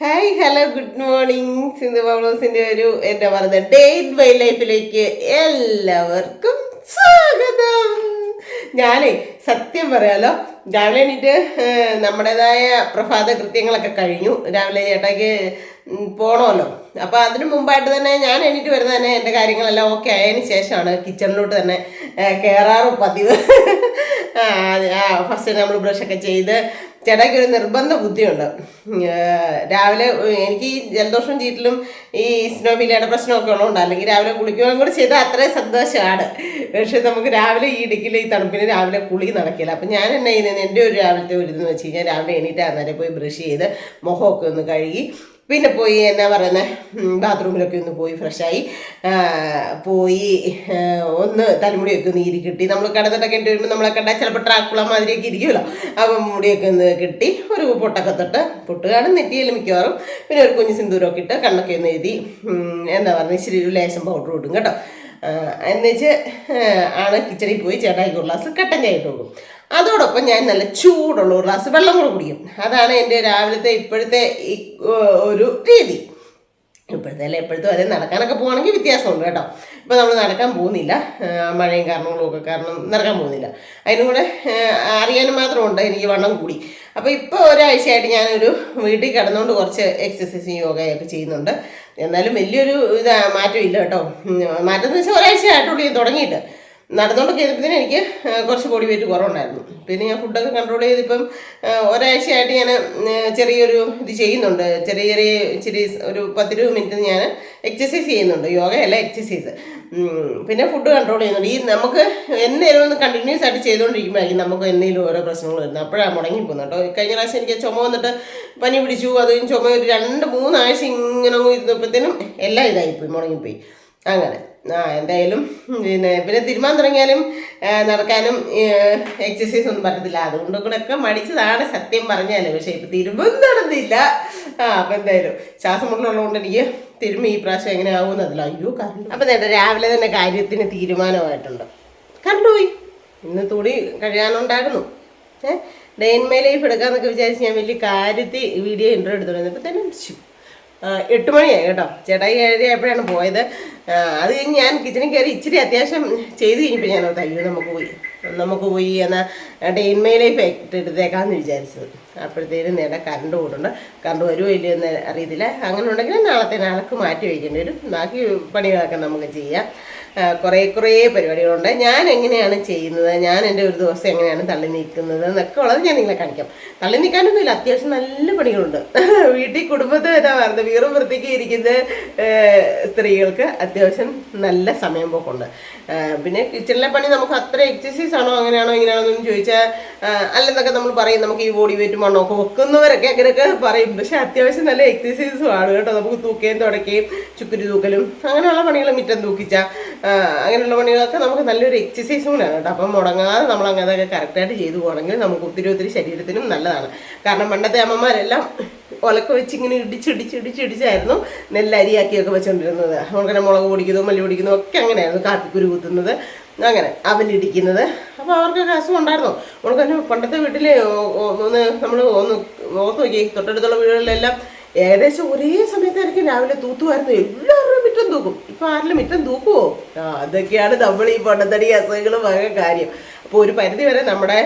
Hi hello good morning Sindhu പൗലോസിന്റെ ഒരു എന്താ പറയുന്നത് ഡേ ബൈ ലൈഫിലേക്ക് എല്ലാവർക്കും സ്വാഗതം. ഞാനേ സത്യം പറയാലോ രാവിലെ എണീറ്റ് നമ്മുടേതായ പ്രഭാത കൃത്യങ്ങളൊക്കെ കഴിഞ്ഞു. രാവിലെ ചേട്ടാക്ക് പോണമല്ലോ. അപ്പോൾ അതിനു മുമ്പായിട്ട് തന്നെ ഞാൻ എണീറ്റ് വരുന്നത് തന്നെ എന്റെ കാര്യങ്ങളെല്ലാം ഓക്കെ ആയതിന് ശേഷമാണ് കിച്ചണിലോട്ട് തന്നെ കയറാറ് പതിവ്. ഫസ്റ്റ് നമ്മൾ ബ്രഷൊക്കെ ചെയ്ത് ചേട്ടാക്ക് ഒരു നിർബന്ധ ബുദ്ധിയുണ്ട്. രാവിലെ എനിക്ക് ഈ ജലദോഷം ചീറ്റിലും ഈ സ്നോബിലയുടെ പ്രശ്നമൊക്കെ ഉള്ളതുകൊണ്ട് അല്ലെങ്കിൽ രാവിലെ കുളിക്കുകയും കൂടി ചെയ്താൽ അത്രയും സന്തോഷമാണ്. പക്ഷെ നമുക്ക് രാവിലെ ഈ ഇടുക്കിൽ ഈ തണുപ്പിന് രാവിലെ കുളി നടക്കില്ല. അപ്പം ഞാൻ എന്നെ ചെയ്യുന്നത് എന്റെ ഒരു രാവിലത്തെ ഒരു ഇതെന്ന് വെച്ച് കഴിഞ്ഞാൽ രാവിലെ എണീറ്റ് അന്നേരം പോയി ബ്രഷ് ചെയ്ത് മുഖമൊക്കെ ഒന്ന് കഴുകി പിന്നെ പോയി എന്നാ പറയുന്നത് ബാത്റൂമിലൊക്കെ ഒന്ന് പോയി ഫ്രഷായി പോയി ഒന്ന് തലമുടിയൊക്കെ ഒന്ന് ഇരി കിട്ടി. നമ്മൾ കിടന്നിട്ടൊക്കെ ഇട്ട് വരുമ്പോൾ നമ്മളെ കണ്ടാൽ ചിലപ്പോൾ ട്രാക്കുള മാതിരിയൊക്കെ ഇരിക്കുമല്ലോ. അപ്പം മുടിയൊക്കെ ഒന്ന് കിട്ടി. ഒരു പൊട്ടൊക്കെ തൊട്ട് പൊട്ട് കാണും. നെറ്റിയിൽ മിക്കവാറും. പിന്നെ ഒരു കുഞ്ഞ് സിന്ദൂരമൊക്കെ ഇട്ട് കണ്ണൊക്കെ ഒന്ന് എഴുതി എന്താ പറയുക ഇച്ചിരി ഒരു ലേശം പൗഡർ ഇടും കേട്ടോ. എന്നുവെച്ച് ആണ് കിച്ചണിൽ പോയി ചേട്ടായിക്ക് ഒരു കട്ടൻ ചായ ഇട്ട് അതോടൊപ്പം ഞാൻ നല്ല ചൂടുള്ള ഒരു ഗ്ലാസ് വെള്ളം കൂടെ കുടിക്കും. അതാണ് എന്റെ രാവിലത്തെ ഇപ്പോഴത്തെ ഒരു രീതി. ഇപ്പോഴത്തെ അല്ല എപ്പോഴത്തെ വരെ നടക്കാനൊക്കെ പോകണമെങ്കിൽ വ്യത്യാസമുണ്ട് കേട്ടോ. ഇപ്പം നമ്മൾ നടക്കാൻ പോകുന്നില്ല. മഴയും കാരണങ്ങളും ഒക്കെ കാരണം നടക്കാൻ പോകുന്നില്ല. അതിനും കൂടെ അറിയാനും മാത്രമുണ്ട് എനിക്ക് വണ്ണം കൂടി. അപ്പോൾ ഇപ്പോൾ ഒരാഴ്ചയായിട്ട് ഞാനൊരു വീട്ടിൽ കിടന്നുകൊണ്ട് കുറച്ച് എക്സസൈസും യോഗയൊക്കെ ചെയ്യുന്നുണ്ട്. എന്നാലും വലിയൊരു ഇത് മാറ്റമില്ല കേട്ടോ. മാറ്റം എന്ന് വെച്ചാൽ ഒരാഴ്ചയായിട്ടുള്ളൂ ഇത് തുടങ്ങിയിട്ട്. നടന്നുകൊണ്ടൊക്കെ ചെയ്തപ്പോഴത്തേനും എനിക്ക് കുറച്ച് ബോഡി വെയിറ്റ് കുറവുണ്ടായിരുന്നു. പിന്നെ ഞാൻ ഫുഡൊക്കെ കൺട്രോൾ ചെയ്തിപ്പം ഒരാഴ്ചയായിട്ട് ഞാൻ ചെറിയൊരു ഇത് ചെയ്യുന്നുണ്ട്. ചെറിയ ചെറിയ ഇച്ചിരി ഒരു പത്തിരുപത് മിനിറ്റ് ഞാൻ എക്സസൈസ് ചെയ്യുന്നുണ്ട്. യോഗയല്ല എക്സസൈസ് പിന്നെ ഫുഡ് കൺട്രോൾ ചെയ്യുന്നുണ്ട്. ഈ നമുക്ക് എന്നേലും ഒന്ന് കണ്ടിന്യൂസ് ആയിട്ട് ചെയ്തുകൊണ്ടിരിക്കുമ്പോഴായിരിക്കും നമുക്ക് എന്തെങ്കിലും ഓരോ പ്രശ്നങ്ങൾ വരുന്നത്. അപ്പോഴാണ് മുടങ്ങിപ്പോകുന്നത് കേട്ടോ. കഴിഞ്ഞ പ്രാവശ്യം എനിക്ക് ചുമ വന്നിട്ട് പനി പിടിച്ചു. അത് ചുമ ഒരു രണ്ട് മൂന്നാഴ്ച ഇങ്ങനെ ഇരുന്നപ്പോഴത്തേനും എല്ലാം ഇതായിപ്പോയി മുടങ്ങിപ്പോയി. അങ്ങനെ. ആ എന്തായാലും പിന്നെ പിന്നെ തിരുമാൻ തുടങ്ങിയാലും നടക്കാനും എക്സസൈസ് ഒന്നും പറ്റത്തില്ല. അതുകൊണ്ട് കൂടെ ഒക്കെ മടിച്ചതാണ് സത്യം പറഞ്ഞാൽ പക്ഷേ ഇപ്പം തിരുമ്പും നടന്നില്ല. ആ അപ്പം എന്തായാലും ശ്വാസം മുട്ടലുള്ളതുകൊണ്ട് എനിക്ക് തിരുമ്പ് ഈ പ്രാവശ്യം എങ്ങനെ ആവുന്നതില്ല അയ്യോ കറണ്ട് അപ്പം നേട്ട രാവിലെ തന്നെ കാര്യത്തിന് തീരുമാനമായിട്ടുണ്ട്. കറണ്ട് പോയി. ഇന്ന് തുണി കഴിയാനുണ്ടായിരുന്നു ഏഹ് ഡെയിൻമേ ലൈഫ് എടുക്കാന്നൊക്കെ വിചാരിച്ച് ഞാൻ വലിയ കാര്യത്തിൽ വീഡിയോ ഇൻട്രോ എടുത്തു അപ്പം തന്നെ എട്ട് മണിയായി കേട്ടോ. ചേട്ടായി ഏഴരയായപ്പോഴാണ് പോയത്. അത് കഴിഞ്ഞ് ഞാൻ കിച്ചണിൽ കയറി ഇച്ചിരി അത്യാവശ്യം ചെയ്ത് കഴിഞ്ഞപ്പോൾ ഞാൻ അയ്യോ നമുക്ക് പോയി. നമുക്ക് പോയി എന്നാൽ ഡെയിൻമേ ലൈഫ് എടുത്തേക്കാന്ന് വിചാരിച്ചത്. അപ്പോഴത്തേനും നേരെ കറണ്ട് കൂടുണ്ട് കറണ്ട് വരുമോ ഇല്ലയോ എന്ന് അറിയത്തില്ല. അങ്ങനെ ഉണ്ടെങ്കിൽ നാളത്തെ നാളേക്ക് മാറ്റി വയ്ക്കേണ്ടി വരും. ബാക്കി പണികളൊക്കെ നമുക്ക് ചെയ്യാം. കുറേ കുറേ പരിപാടികളുണ്ട്. ഞാൻ എങ്ങനെയാണ് ചെയ്യുന്നത്? ഞാൻ എന്റെ ഒരു ദിവസം എങ്ങനെയാണ് തള്ളി നീക്കുന്നത് എന്നൊക്കെ ഉള്ളത് ഞാൻ നിങ്ങളെ കാണിക്കാം. തള്ളി നീക്കാനൊന്നുമില്ല. അത്യാവശ്യം നല്ല പണികളുണ്ട്. വീട്ടിൽ കുടുംബത്തിൽ എന്താ പറയുന്നത് വീറും വൃത്തിക്ക് ഇരിക്കുന്ന സ്ത്രീകൾക്ക് അത്യാവശ്യം നല്ല സമയം പോക്കുണ്ട്. പിന്നെ കിച്ചണിലെ പണി നമുക്ക് അത്ര എക്സസൈസ് ആണോ അങ്ങനെയാണോ ഇങ്ങനെയാണോ എന്ന് ചോദിച്ചാൽ അല്ലെന്നൊക്കെ നമ്മൾ പറയും. നമുക്ക് ഈ ബോഡി വെയിറ്റ് മണ്ണൊക്കെ വെക്കുന്നവരൊക്കെ അങ്ങനെയൊക്കെ പറയും. പക്ഷെ അത്യാവശ്യം നല്ല എക്സസൈസും ആണ് കേട്ടോ. നമുക്ക് തൂക്കുകയും തുടക്കുകയും ചുക്കുരി തൂക്കലും അങ്ങനെയുള്ള പണികൾ മിറ്റം തൂക്കിച്ച. അങ്ങനെയുള്ള പണികളൊക്കെ നമുക്ക് നല്ലൊരു എക്സസൈസും കൂടെയാണ് കേട്ടോ. അപ്പം മുടങ്ങാതെ നമ്മൾ അങ്ങനെയൊക്കെ കറക്റ്റായിട്ട് ചെയ്തു പോകണമെങ്കിൽ നമുക്ക് ഒത്തിരി ഒത്തിരി ശരീരത്തിനും നല്ലതാണ്. കാരണം പണ്ടത്തെ അമ്മമാരെല്ലാം ഒലക്ക വെച്ച് ഇങ്ങനെ ഇടിച്ചിടിച്ച് ഇടിച്ചിടിച്ചായിരുന്നു നെല്ലരിയാക്കിയൊക്കെ വെച്ചുകൊണ്ടിരുന്നത് അങ്ങനെ മുളക് പൊടിക്കുന്നതും മല്ലി പൊടിക്കുന്നതും ഒക്കെ അങ്ങനെയായിരുന്നു കാപ്പിക്കുരു കുത്തുന്നത് അങ്ങനെ അവലിടിക്കുന്നത് അപ്പോൾ അവർക്കൊക്കെ അസുഖം ഉണ്ടായിരുന്നു. നമുക്ക് പണ്ടത്തെ വീട്ടിൽ ഒന്ന് നമ്മൾ ഒന്ന് ഓർത്ത് നോക്കി തൊട്ടടുത്തുള്ള വീടുകളിലെല്ലാം ഏകദേശം ഒരേ സമയത്തായിരിക്കും രാവിലെ തൂത്തുമായിരുന്നു എല്ലാവരും മിറ്റം തൂക്കും. ഇപ്പം ആരെങ്കിലും മിറ്റം തൂക്കുമോ ആ അതൊക്കെയാണ് നമ്മൾ ഈ പണ്ടത്തടി അസുഖങ്ങളും വക കാര്യം. അപ്പോൾ ഒരു പരിധി വരെ നമ്മുടെ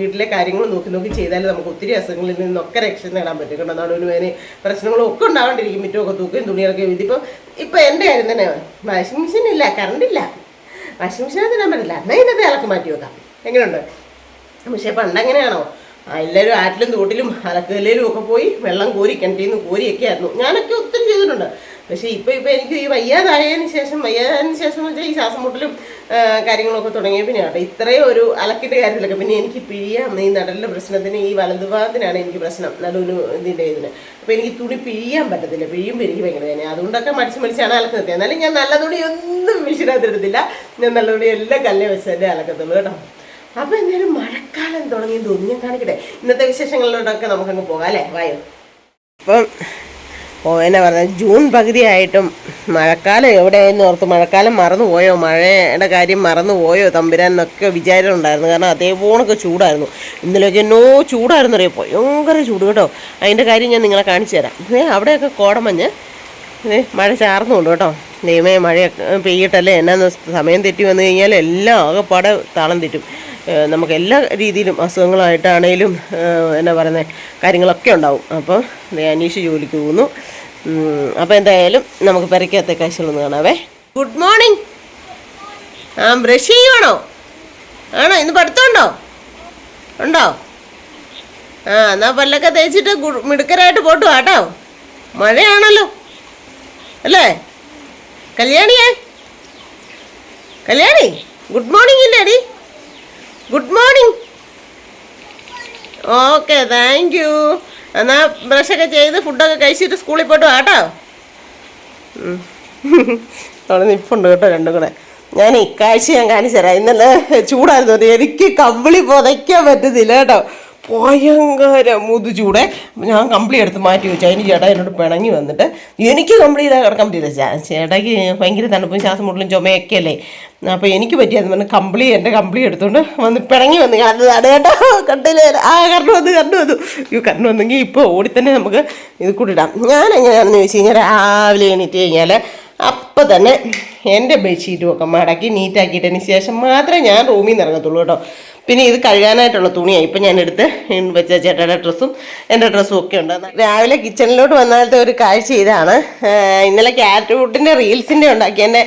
വീട്ടിലെ കാര്യങ്ങൾ നോക്കി നോക്കി ചെയ്താൽ നമുക്ക് ഒത്തിരി അസുഖങ്ങളിൽ നിന്നൊക്കെ രക്ഷ നേടാൻ പറ്റും കേട്ടോ നടുവിന് വേദന പ്രശ്നങ്ങളും ഒക്കെ ഉണ്ടാവാണ്ടിരിക്കും. മിറ്റമൊക്കെ തൂക്കുകയും തുണിയൊക്കെ ഇതിപ്പോൾ ഇപ്പം എന്റെ കാര്യം തന്നെ വാഷിംഗ് മെഷീൻ ഇല്ല കറണ്ട് ഇല്ല. വാഷിംഗ് മെഷീൻ തന്നെ പറ്റില്ല എന്നാൽ ഇതിനകത്ത് ഇളക്ക് മാറ്റി വെക്കാം. എങ്ങനെയുണ്ട്? പക്ഷേ പണ്ട് എങ്ങനെയാണോ? ആ, എല്ലാവരും ആറ്റിലും തോട്ടിലും അലക്കല്ലിലും ഒക്കെ പോയി വെള്ളം കോരി കിണറ്റിൽ നിന്ന് കോരിയൊക്കെ ആയിരുന്നു. ഞാനൊക്കെ ഒത്തിരി ചെയ്തിട്ടുണ്ട്. പക്ഷേ ഇപ്പോൾ ഇപ്പോൾ എനിക്ക് ഈ വയ്യാതായതിനു ശേഷം വയ്യാതായതിന് ശേഷം എന്ന് വെച്ചാൽ ഈ ശ്വാസം മുട്ടലും കാര്യങ്ങളൊക്കെ തുടങ്ങിയ പിന്നെ കേട്ടോ. ഇത്രയും ഒരു അലക്കിന്റെ കാര്യത്തിലൊക്കെ. പിന്നെ എനിക്ക് പിഴിയാം ഈ നടലിന്റെ പ്രശ്നത്തിന് ഈ വലതുഭാഗത്തിനാണ് എനിക്ക് പ്രശ്നം നടുവിന് ഇതിന്റെ ഇതിന്. അപ്പോൾ എനിക്ക് തുണി പിഴിയാൻ പറ്റത്തില്ല. പിഴിയുമ്പോൾ എനിക്ക് ഭയങ്കര വേദന അതുകൊണ്ടൊക്കെ മടിച്ച് മടിച്ചാണ് അലക്കുന്നത് എന്നാലും ഞാൻ നല്ല തുണി ഒന്നും മിഷീനകത്ത് എടുത്തില്ല ഞാൻ നല്ല തുണി എല്ലാം കല്ലേ വെച്ച് തന്നെ അലക്കത്തുള്ളൂ കേട്ടോ. അപ്പൊ എന്തായാലും മഴക്കാലം തുടങ്ങി തോന്നി ഞാൻ കാണിക്കട്ടെ? ഇന്നത്തെ വിശേഷങ്ങളിലോട്ടൊക്കെ നമുക്കങ്ങ് പോകാം അല്ലേ? വായോ. അപ്പം ഓ എന്നാ പറഞ്ഞത്? ജൂൺ പകുതിയായിട്ടും മഴക്കാലം എവിടെയെന്ന് ഓർത്ത് മഴക്കാലം മറന്നു പോയോ? മഴയുടെ കാര്യം മറന്നു പോയോ? തമ്പുരാൻ എന്നൊക്കെ വിചാരം ഉണ്ടായിരുന്നു കാരണം അതേപോണൊക്കെ ചൂടായിരുന്നു. ഇന്നലെയൊക്കെ എന്നോ ചൂടായിരുന്നു അറിയാം? ഭയങ്കര ചൂട് കേട്ടോ. അതിന്റെ കാര്യം ഞാൻ നിങ്ങളെ കാണിച്ചു തരാം. അവിടെയൊക്കെ കോടമഞ്ഞ്. മഴ ചാർന്നുണ്ട് കേട്ടോ. ദൈവമേ മഴയൊക്കെ പെയ്യട്ടല്ലേ? എന്നാന്ന് സമയം തെറ്റി വന്നു കഴിഞ്ഞാൽ എല്ലാം ആകെപ്പാടെ താളം തെറ്റും. നമുക്ക് എല്ലാ രീതിയിലും അസുഖങ്ങളായിട്ടാണേലും എന്നാ പറയുന്നത് കാര്യങ്ങളൊക്കെ ഉണ്ടാവും. അപ്പോൾ അന്വേഷിച്ച് ജോലിക്ക് പോകുന്നു. അപ്പോൾ എന്തായാലും നമുക്ക് പെരയ്ക്കകത്തെ കാഴ്ചകളൊന്ന് കാണാവേ. ഗുഡ് മോർണിംഗ് ആ ബ്രഷ് ചെയ്യുവാണോ? ആണോ? ഇന്ന് പഠിത്തമുണ്ടോ? ഉണ്ടോ? ആ എന്നാ പല്ലൊക്കെ തേച്ചിട്ട് മിടുക്കരായിട്ട് പോട്ടു കേട്ടോ മഴയാണല്ലോ. അല്ലേ? കല്യാണിയേ? Kalyani good morning ഇല്ലേടി. Good morning okay thank you എന്നാ ബ്രഷൊക്കെ ചെയ്ത് ഫുഡൊക്കെ കഴിച്ചിട്ട് സ്കൂളിൽ പോയിട്ട് കേട്ടോ. അവിടെ നിൽപ്പുണ്ട് കേട്ടോ രണ്ടും കൂടെ. ഞാൻ ഇക്കാഴ്ച ഞാൻ കാണിച്ചു തരാം ഇന്നലെ ചൂടായിരുന്നു. എനിക്ക് കമ്പിളി പുതയ്ക്കാൻ പറ്റുന്നില്ല കേട്ടോ. ഭയങ്കര മുതുചൂടെ ഞാൻ കമ്പിളി എടുത്ത് മാറ്റി വെച്ചു. അതിന് ചേട്ടാ എന്നോട് പിണങ്ങി വന്നിട്ട് എനിക്ക് കമ്പിളി ചെയ്താൽ കിടക്കാൻ പറ്റില്ല ചേട്ടാക്ക് ഭയങ്കര തണുപ്പും ശ്വാസം മുട്ടലും ചുമയൊക്കെ അല്ലേ? അപ്പോൾ എനിക്ക് പറ്റിയത് പറഞ്ഞ് കമ്പിളി എന്റെ കമ്പിളി എടുത്തുകൊണ്ട് വന്ന് പിണങ്ങി വന്ന്. കണ്ടതാണ് കേട്ടോ. കണ്ടില്ലേ ആ കറണ്ട് വന്ന് കറണ്ട് വന്നു. അയ്യോ കറണ്ട് വന്നെങ്കിൽ ഇപ്പോൾ ഓടി തന്നെ നമുക്ക് ഇത് കൂടി ഇടാം ഞാൻ എങ്ങനെയാണെന്ന് ചോദിച്ചു കഴിഞ്ഞാൽ രാവിലെ എണീറ്റ് കഴിഞ്ഞാൽ അപ്പം തന്നെ എന്റെ ബെഡ്ഷീറ്റും ഒക്കെ മടക്കി നീറ്റാക്കിയിട്ടതിന് ശേഷം മാത്രമേ ഞാൻ റൂമിൽ നിന്ന് ഇറങ്ങത്തുള്ളൂ കേട്ടോ. പിന്നെ ഇത് കഴുകാനായിട്ടുള്ള തുണിയാണ് ഇപ്പം ഞാൻ എടുത്ത് വെച്ച ചേട്ടയുടെ ഡ്രസ്സും എന്റെ ഡ്രസ്സും ഒക്കെ ഉണ്ട്. രാവിലെ കിച്ചണിലോട്ട് വന്നാലത്തെ ഒരു കാഴ്ച ഇതാണ്. ഇന്നലെ ക്യാരറ്റ് പുട്ടിന്റെ റീൽസിന്റെ ഉണ്ടാക്കി എന്റെ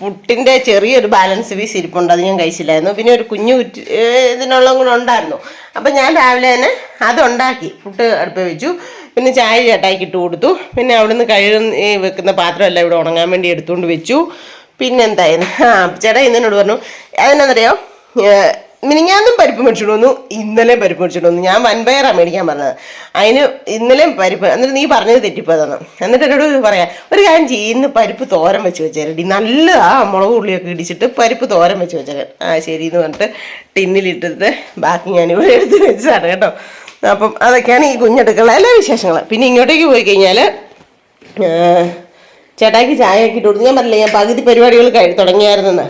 പുട്ടിന്റെ ചെറിയൊരു ബാലൻസ് പീസ് ഇരിപ്പുണ്ട്. അത് ഞാൻ കഴിച്ചില്ലായിരുന്നു. പിന്നെ ഒരു കുഞ്ഞു കുറ്റി ഇതിനുള്ള കൂടെ ഉണ്ടായിരുന്നു. അപ്പം ഞാൻ രാവിലെ തന്നെ അതുണ്ടാക്കി. പുട്ട് അടുപ്പ് വെച്ചു. പിന്നെ ചായ ചേട്ടായിക്ക് ഇട്ട് കൊടുത്തു. പിന്നെ അവിടുന്ന് കഴുകുന്ന വെക്കുന്ന പാത്രമെല്ലാം ഇവിടെ ഉണങ്ങാൻ വേണ്ടി എടുത്തുകൊണ്ട് വെച്ചു. പിന്നെന്തായിരുന്നു? ആ ചേട്ടാ ഇന്നോട് പറഞ്ഞു അതെന്നാന്നറിയോ? ഏഹ് മിനിങ്ങാന്നും പരിപ്പ് മേടിച്ചിട്ട് വന്നു ഇന്നലെ പരിപ്പ് മേടിച്ചിട്ട് വന്നു. ഞാൻ വൻപയറാണ് മേടിക്കാൻ പറഞ്ഞത്. അതിന് ഇന്നലെയും പരിപ്പ് എന്നിട്ട് നീ പറഞ്ഞത് തെറ്റിപ്പോയതാണ് എന്നിട്ട് എന്നോട് പറയാം ഒരു കാര്യം ചെയ്യുന്ന പരിപ്പ് തോരൻ വെച്ച് വെച്ചേരടി. നല്ലതാ മുളക് ഉള്ളിയൊക്കെ ഇടിച്ചിട്ട് പരിപ്പ് തോരൻ വെച്ച് വെച്ചേക്കാൻ ആ ശരി എന്ന് പറഞ്ഞിട്ട് ടിന്നിലിട്ടിട്ട് ബാക്കി ഞാനിവിടെ എടുത്ത് വെച്ചതാണ് കേട്ടോ. അപ്പം അതൊക്കെയാണ് ഈ കുഞ്ഞെടുക്കുള്ള എല്ലാ വിശേഷങ്ങളും. പിന്നെ ഇങ്ങോട്ടേക്ക് പോയി കഴിഞ്ഞാൽ ചേട്ടായിക്ക് ചായ ആക്കിയിട്ട് കൊടുത്തു. ഞാൻ പറഞ്ഞില്ല ഞാൻ പകുതി പരിപാടികൾ കഴി തുടങ്ങിയായിരുന്നെന്ന്.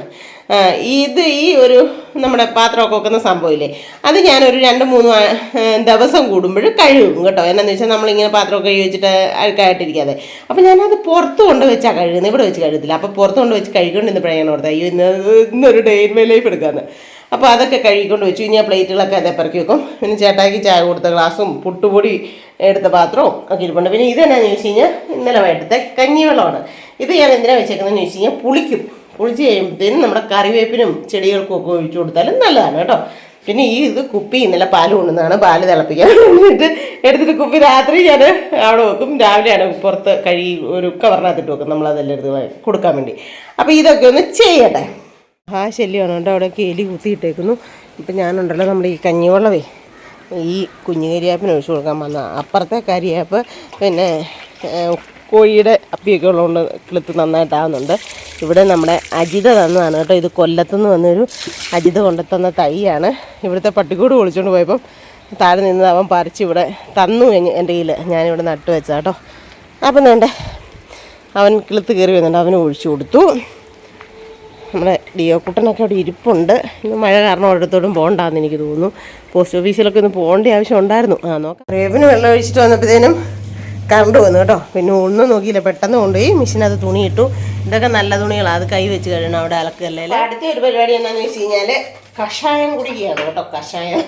ഇത് ഈ ഒരു നമ്മുടെ പാത്രമൊക്കെ വെക്കുന്ന സംഭവമില്ലേ? അത് ഞാനൊരു രണ്ട് മൂന്ന് ദിവസം കൂടുമ്പോൾ കഴുകും കേട്ടോ. എന്നാന്ന് വെച്ചാൽ നമ്മളിങ്ങനെ പാത്രമൊക്കെ കഴുകി വെച്ചിട്ട് അഴുക്കായിട്ടിരിക്കാതെ. അപ്പോൾ ഞാനത് പുറത്ത് കൊണ്ട് വെച്ചാൽ കഴുകുന്നത് ഇവിടെ വെച്ച് കഴുകത്തില്ല. അപ്പോൾ പുറത്ത് കൊണ്ട് വെച്ച് കഴുകിക്കൊണ്ടിരുന്നപ്പോഴാണ് ഞാൻ ഓർത്തത് അയ്യോ ഇന്ന് ഇന്നൊരു ഡേ ഇൻ മൈ ലൈഫ് എടുക്കാമെന്ന് അപ്പോൾ അതൊക്കെ കഴുകിക്കൊണ്ട് വെച്ചു. ഇനി ആ പ്ലേറ്റുകളൊക്കെ അതേ പറക്കി വെക്കും. പിന്നെ ചേട്ടായിക്ക് ചായ കൊടുത്ത ഗ്ലാസും പുട്ടുപൊടി എടുത്ത പാത്രവും ഒക്കെ ഇരിപ്പുണ്ട്. പിന്നെ ഇതെന്നാന്ന് ചോദിച്ചു കഴിഞ്ഞാൽ ഇന്നലെ വൈകിട്ടത്തെ കഞ്ഞിവെള്ളമാണ്. ഇത് ഞാൻ എന്തിനാണ് വെച്ചേക്കുന്നതെന്ന് ചോദിച്ചു കഴിഞ്ഞാൽ പുളിക്കും. പുളിച്ച് കഴിയുമ്പോഴത്തേനും നമ്മുടെ കറിവേപ്പിനും ചെടികൾക്കും ഒക്കെ ഒഴിച്ചു കൊടുത്താലും നല്ലതാണ് കേട്ടോ. പിന്നെ ഈ ഇത് കുപ്പി ഇന്നലെ പാൽ കൊണ്ടുവന്നാണ് പാൽ തിളപ്പിക്കാൻ വേണ്ടിയിട്ട് എടുത്തിട്ട് കുപ്പി രാത്രി ഞാൻ അവിടെ വെക്കും. രാവിലെയാണ് പുറത്ത് കഴുകി ഒരു കവറിനകത്തിട്ട് വെക്കും നമ്മളതെല്ലാം എടുത്ത് കൊടുക്കാൻ വേണ്ടി. അപ്പോൾ ഇതൊക്കെ ഒന്ന് ചെയ്യട്ടെ. ആ ശല്യമാണ് കേട്ടോ അവിടെ കേലി കുത്തിയിട്ടേക്കുന്നു. ഇപ്പം ഞാനുണ്ടല്ലോ നമ്മുടെ ഈ കഞ്ഞിവെള്ളമേ ഈ കുഞ്ഞു കരിയാപ്പിന് ഒഴിച്ചു കൊടുക്കാൻ വന്ന അപ്പുറത്തെ കരിയാപ്പ് പിന്നെ കോഴിയുടെ അപ്പിയൊക്കെ ഉള്ളതുകൊണ്ട് കിളുത്ത് നന്നായിട്ടാവുന്നുണ്ട്. ഇവിടെ നമ്മുടെ അജിത തന്നതാണ് കേട്ടോ. ഇത് കൊല്ലത്തുനിന്ന് വന്നൊരു അജിത കൊണ്ടുത്തന്ന തൈയാണ്. ഇവിടുത്തെ പട്ടിക്കൂട് പൊളിച്ചുകൊണ്ട് പോയപ്പം താഴെ നിന്ന് അവൻ പറിച്ച് ഇവിടെ തന്നു എന്റെ കയ്യിൽ ഞാനിവിടെ നട്ടു വെച്ചാ കേട്ടോ. അപ്പം വേണ്ട അവൻ കിളുത്ത് കയറി വന്നിട്ട് അവന് ഒഴിച്ചു കൊടുത്തു. നമ്മുടെ ഡിയോ കുട്ടനൊക്കെ അവിടെ ഇരിപ്പുണ്ട്. ഇന്ന് മഴ കാരണം ഒരിടത്തോടും പോകണ്ടെന്ന് എനിക്ക് തോന്നുന്നു. പോസ്റ്റ് ഓഫീസിലൊക്കെ ഒന്ന് പോകേണ്ട ആവശ്യം ഉണ്ടായിരുന്നു. ആ നോക്കാം. റേവിന് വെള്ളം ഒഴിച്ചിട്ട് വന്നപ്പോഴത്തേനും കറണ്ട് വന്നു കേട്ടോ. പിന്നെ ഒന്നും നോക്കിയില്ല. പെട്ടെന്ന് കൊണ്ടുപോയി. മെഷീനകത്ത് തുണി ഇട്ടു. ഇതൊക്കെ നല്ല തുണികളാണ് അത് കൈ വെച്ച് കഴിയണം അവിടെ അലക്കല്ലേ. അടുത്ത ഒരു പരിപാടി എന്താണെന്ന് വെച്ച് കഴിഞ്ഞാൽ കഷായം കുടിക്കുകയാണ് കേട്ടോ കഷായം.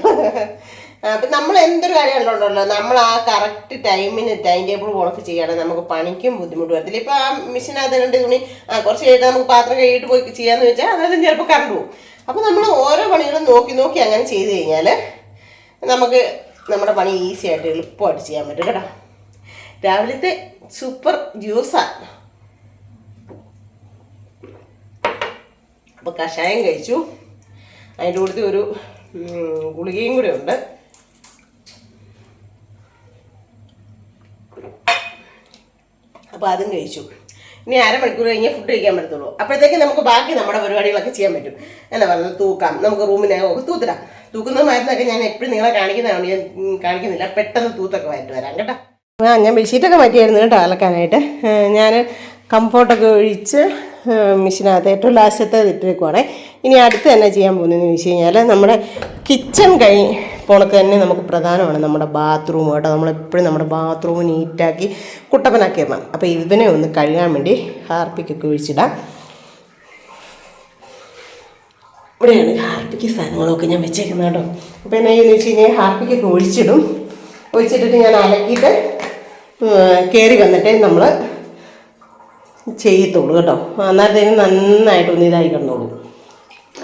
അപ്പം നമ്മൾ എന്തൊരു കാര്യം ഉണ്ടല്ലോ നമ്മൾ ആ കറക്റ്റ് ടൈമിന് ടൈം ടേബിൾ വർക്ക് ചെയ്യുകയാണെങ്കിൽ നമുക്ക് പണിക്കും ബുദ്ധിമുട്ട് വരത്തില്ല. ഇപ്പം ആ മെഷീനകത്ത് രണ്ട് തുണി കുറച്ച് കഴിഞ്ഞിട്ട് നമുക്ക് പാത്രം കഴുകിയിട്ട് പോയി ചെയ്യാമെന്ന് വെച്ചാൽ അതായത് ചിലപ്പോൾ കറണ്ട് പോകും. അപ്പം നമ്മൾ ഓരോ പണികളും നോക്കി നോക്കി അങ്ങനെ ചെയ്ത് കഴിഞ്ഞാൽ നമുക്ക് നമ്മുടെ പണി ഈസി ആയിട്ട് എളുപ്പമായിട്ട് ചെയ്യാൻ പറ്റും കേട്ടോ. രാവിലത്തെ സൂപ്പർ ജ്യൂസാണ് അപ്പോൾ കഷായം കഴിച്ചു. അതിന്റെ കൂടുതൽ ഒരു ഗുളികയും കൂടെ ഉണ്ട്. അപ്പോൾ അതും കഴിച്ചു. ഇനി അരമണിക്കൂർ കഴിഞ്ഞ് ഫുഡ് കഴിക്കാൻ പറ്റത്തുള്ളൂ. അപ്പോഴത്തേക്ക് നമുക്ക് ബാക്കി നമ്മുടെ പരിപാടികളൊക്കെ ചെയ്യാൻ പറ്റും. എന്നാ പറഞ്ഞത് തൂക്കാം. നമുക്ക് റൂമിനെ ഒക്കെ തൂത്തിടാം. തൂക്കുന്ന മരുന്നൊക്കെ ഞാൻ എപ്പോഴും നിങ്ങളെ കാണിക്കുന്നതാണ്. ഞാൻ കാണിക്കുന്നില്ല. പെട്ടെന്ന് തൂത്തൊക്കെ വായിട്ട് വരാം കേട്ടോ. ആ ഞാൻ ബെഡ്ഷീറ്റൊക്കെ മാറ്റിയായിരുന്നു കേട്ടോ അലക്കാനായിട്ട്. ഞാൻ കംഫോർട്ടൊക്കെ ഒഴിച്ച് മെഷീനകത്ത് ഏറ്റവും ലാസ്റ്റത്തെ ഇട്ടേക്കുവാണേ. ഇനി അടുത്ത് തന്നെ ചെയ്യാൻ പോകുന്നതെന്ന് ചോദിച്ചു കഴിഞ്ഞാൽ നമ്മുടെ കിച്ചൺ കഴി പോണക്ക് തന്നെ നമുക്ക് പ്രധാനമാണ് നമ്മുടെ ബാത്റൂം കേട്ടോ. നമ്മളെപ്പോഴും നമ്മുടെ ബാത്റൂം നീറ്റാക്കി കുട്ടപ്പനാക്കി ഇടണം അപ്പോൾ ഇതിനെ ഒന്ന് കഴുകാൻ വേണ്ടി ഹാർപ്പിക്കൊക്കെ ഒഴിച്ചിടാം. ഇവിടെയാണ് ഹാർപ്പിക്ക് സാധനങ്ങളൊക്കെ ഞാൻ വെച്ചേക്കുന്നത് കേട്ടോ. അപ്പോൾ എന്നാ വെച്ച് കഴിഞ്ഞാൽ ഹാർപ്പിക്കൊക്കെ ഒഴിച്ചിടും. ഒഴിച്ചിട്ടിട്ട് ഞാൻ അലക്കിയിട്ട് കയറി വന്നിട്ടേ നമ്മൾ ചെയ്യത്തുള്ളൂ കേട്ടോ. അന്നേരത്തേനും നന്നായിട്ടൊന്ന് ഇതായി കിടന്നോളൂ.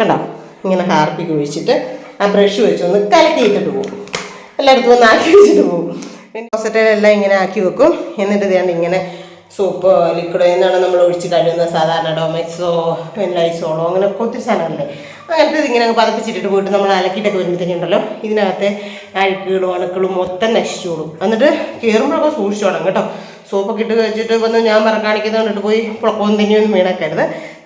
കണ്ടോ? ഇങ്ങനെ ഹാർപ്പിക്ക് ഒഴിച്ചിട്ട് ആ ബ്രഷ് വെച്ചൊന്ന് കലക്കിയിട്ടിട്ട് പോകും. എല്ലായിടത്തും ഒന്ന് ആക്കി വെച്ചിട്ട് പോകും. പിന്നെ ഹോസ്പിറ്റലെല്ലാം ഇങ്ങനെ ആക്കി വെക്കും. എന്നിട്ട് ഇതാണ്ട് ഇങ്ങനെ സോപ്പ് ലിക്വിഡ് എന്നാണ് നമ്മൾ ഒഴിച്ച് കഴുകുന്നത് സാധാരണ ഡോമെക്സോ ലൈസോളോ അങ്ങനെ ഒത്തിരി സാധനമല്ലേ അങ്ങനത്തെ ഇതിങ്ങനെ പതപ്പിച്ചിട്ടിട്ട് പോയിട്ട് നമ്മൾ അലക്കിയിട്ടൊക്കെ വരുമ്പോഴത്തേക്കുണ്ടല്ലോ ഇതിനകത്തെ അഴുക്കുകളും അണുക്കളും മൊത്തം നശിച്ചോളും എന്നിട്ട് കയറുമ്പോഴൊക്കെ സൂക്ഷിച്ചോണം കേട്ടോ. സോപ്പൊക്കെ ഇട്ട് വെച്ചിട്ട് വന്ന് ഞാൻ പറ കാണിക്കുന്നതുകൊണ്ടിട്ട് പോയി തന്നെയൊന്നും വീണക്കരുത്.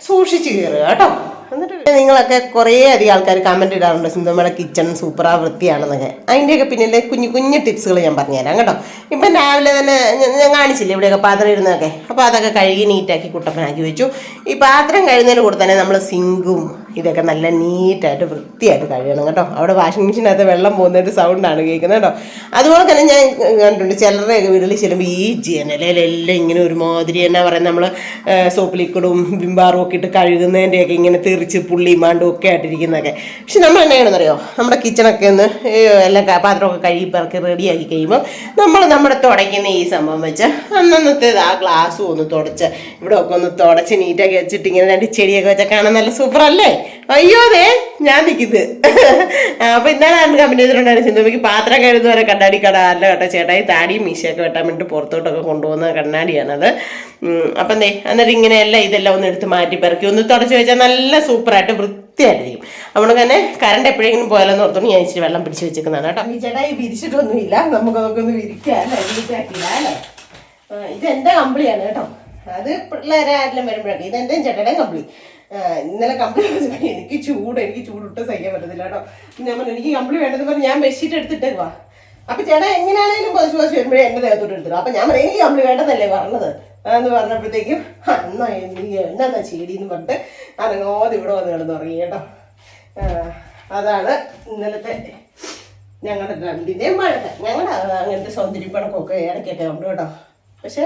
സൂക്ഷിച്ച് കയറുക കേട്ടോ. എന്നിട്ട് നിങ്ങളൊക്കെ കുറേ അധികം ആൾക്കാർ കമന്റ് ഇടാറുണ്ട്. സിന്ധുമ്മയുടെ കിച്ചൺ സൂപ്പറാ വൃത്തിയാണെന്നൊക്കെ. അതിന്റെയൊക്കെ പിന്നിലെ കുഞ്ഞു കുഞ്ഞു ടിപ്സുകൾ ഞാൻ പറഞ്ഞുതരാം കേട്ടോ. ഇപ്പം രാവിലെ തന്നെ ഞാൻ- കാണിച്ചില്ലേ ഇവിടെയൊക്കെ പാത്രം ഇടുന്നതൊക്കെ. അപ്പോൾ അതൊക്കെ കഴുകി നീറ്റാക്കി കുട്ടപ്പനാക്കി വെച്ചു. ഈ പാത്രം കഴുകുന്നതിന് കൂടെ തന്നെ നമ്മൾ സിങ്കും ഇതൊക്കെ നല്ല നീറ്റായിട്ട് വൃത്തിയായിട്ട് കഴുകണം കേട്ടോ. അവിടെ വാഷിംഗ് മെഷീനകത്ത് വെള്ളം പോകുന്നൊരു സൗണ്ടാണ് കേൾക്കുന്നത് കേട്ടോ. അതുപോലെ തന്നെ ഞാൻ കണ്ടിട്ടുണ്ട് ചിലരുടെയൊക്കെ വീട്ടിൽ ചെല്ലുമ്പോൾ ഈ ജനലയിലെല്ലാം ഇങ്ങനെ ഒരുമാതിരി എന്നാ പറയുന്നത് നമ്മൾ സോപ്പ് ലിക്വിഡും ബിംബാറും ഒക്കെ ഇട്ട് കഴുകുന്നതിന്റെയൊക്കെ ഇങ്ങനെ തെറിച്ച് പുള്ളി മാണ്ടും ഒക്കെ ആയിട്ടിരിക്കുന്നതൊക്കെ. പക്ഷെ നമ്മൾ എന്നാണെന്നറിയോ നമ്മുടെ കിച്ചണൊക്കെ ഒന്ന് എല്ലാം പാത്രമൊക്കെ കഴുകി പറക്കി റെഡിയാക്കി കഴിയുമ്പോൾ നമ്മൾ നമ്മുടെ തുടയ്ക്കുന്ന ഈ സംഭവം വെച്ച് അന്നന്നത്തേത് ആ ഗ്ലാസ്സും ഒന്ന് തുടച്ച് ഇവിടെ ഒക്കെ ഒന്ന് തുടച്ച് നീറ്റാക്കി വെച്ചിട്ട് ഇങ്ങനെ രണ്ട് ചെടിയൊക്കെ വെച്ചാൽ കാണാൻ നല്ല സൂപ്പർ അല്ലേ? അയ്യോ അതെ ഞാൻ നിൽക്കുന്നത് അപ്പൊ ഇന്നാണ് കമ്പനി ചെയ്തിട്ടുണ്ടായിരുന്നു സിന്ധുമയ്ക്ക് പാത്രം കഴുതുവരെ കണ്ണാടി കട അല്ല കേട്ടോ? ചേട്ടായി താടിയും മീശയൊക്കെ വെട്ടാൻ വേണ്ടി പുറത്തോട്ടൊക്കെ കൊണ്ടുപോകുന്ന കണ്ണാടിയാണത്. അപ്പം ദേ അന്നേരം ഇങ്ങനെയല്ല ഇതെല്ലാം ഒന്ന് എടുത്ത് മാറ്റി പെറുക്കി. ഒന്ന് തുടച്ച് വെച്ചാൽ നല്ല സൂപ്പറായിട്ട് വൃത്തിയായിരിക്കും അതുകൊണ്ട് തന്നെ കറണ്ട് എപ്പോഴെങ്കിലും പോയാലോ എന്ന് ഓർത്തോണ്ട് ഞാൻ ഇച്ചിരി വെള്ളം പിടിച്ച് വെച്ചേക്കുന്നതാണ് കേട്ടോ. ഈ ചേട്ടായി വിരിച്ചിട്ടൊന്നുമില്ല. നമുക്ക് നമുക്കൊന്ന് വിരിക്കാം. അല്ലേ? വിരിച്ചാക്കില്ല അല്ലേ? ആ, ഇത് എന്റെ കമ്പിളിയാണ് കേട്ടോ. അത് പിള്ളേരെ ആരെല്ലാം വരുമ്പോഴൊക്കെ ഇത് എന്റെ ചേട്ടന്റെ കമ്പിളി. ഇന്നലെ കമ്പിളി വെച്ചപ്പോൾ എനിക്ക് ചൂട് എനിക്ക് ചൂടിട്ട് സഹിക്കാൻ പറ്റത്തില്ല കേട്ടോ. ഞാൻ പറഞ്ഞു എനിക്ക് കമ്പിളി വേണ്ടത് പറഞ്ഞ് ഞാൻ ബെഡ്ഷീറ്റ് എടുത്തിട്ടേക്കുവാ അപ്പൊ ചേട്ടാ എങ്ങനെയാണെങ്കിലും പശു പശു വരുമ്പോഴേ എന്റെ ദേഹത്തോട്ട് എടുത്തിടും. അപ്പൊ ഞാൻ പറയും എനിക്ക് കമ്പിളി വേണ്ടതല്ലേ പറഞ്ഞത്? എന്ന് പറഞ്ഞപ്പോഴത്തേക്കും "ആ, എന്നാ ചേടി എന്ന് പറഞ്ഞിട്ട് അനങ്ങോത് ഇവിടെ വന്ന് കിടന്ന് തുടങ്ങി കേട്ടോ അതാണ് ഇന്നലത്തെ ഞങ്ങളുടെ രണ്ടിന്റെയും മഴ. ഞങ്ങളുടെ അങ്ങനത്തെ സൗന്ദര്യപ്പണക്കൊക്കെ ഇടയ്ക്കൊക്കെ ഉണ്ട് കേട്ടോ. പക്ഷെ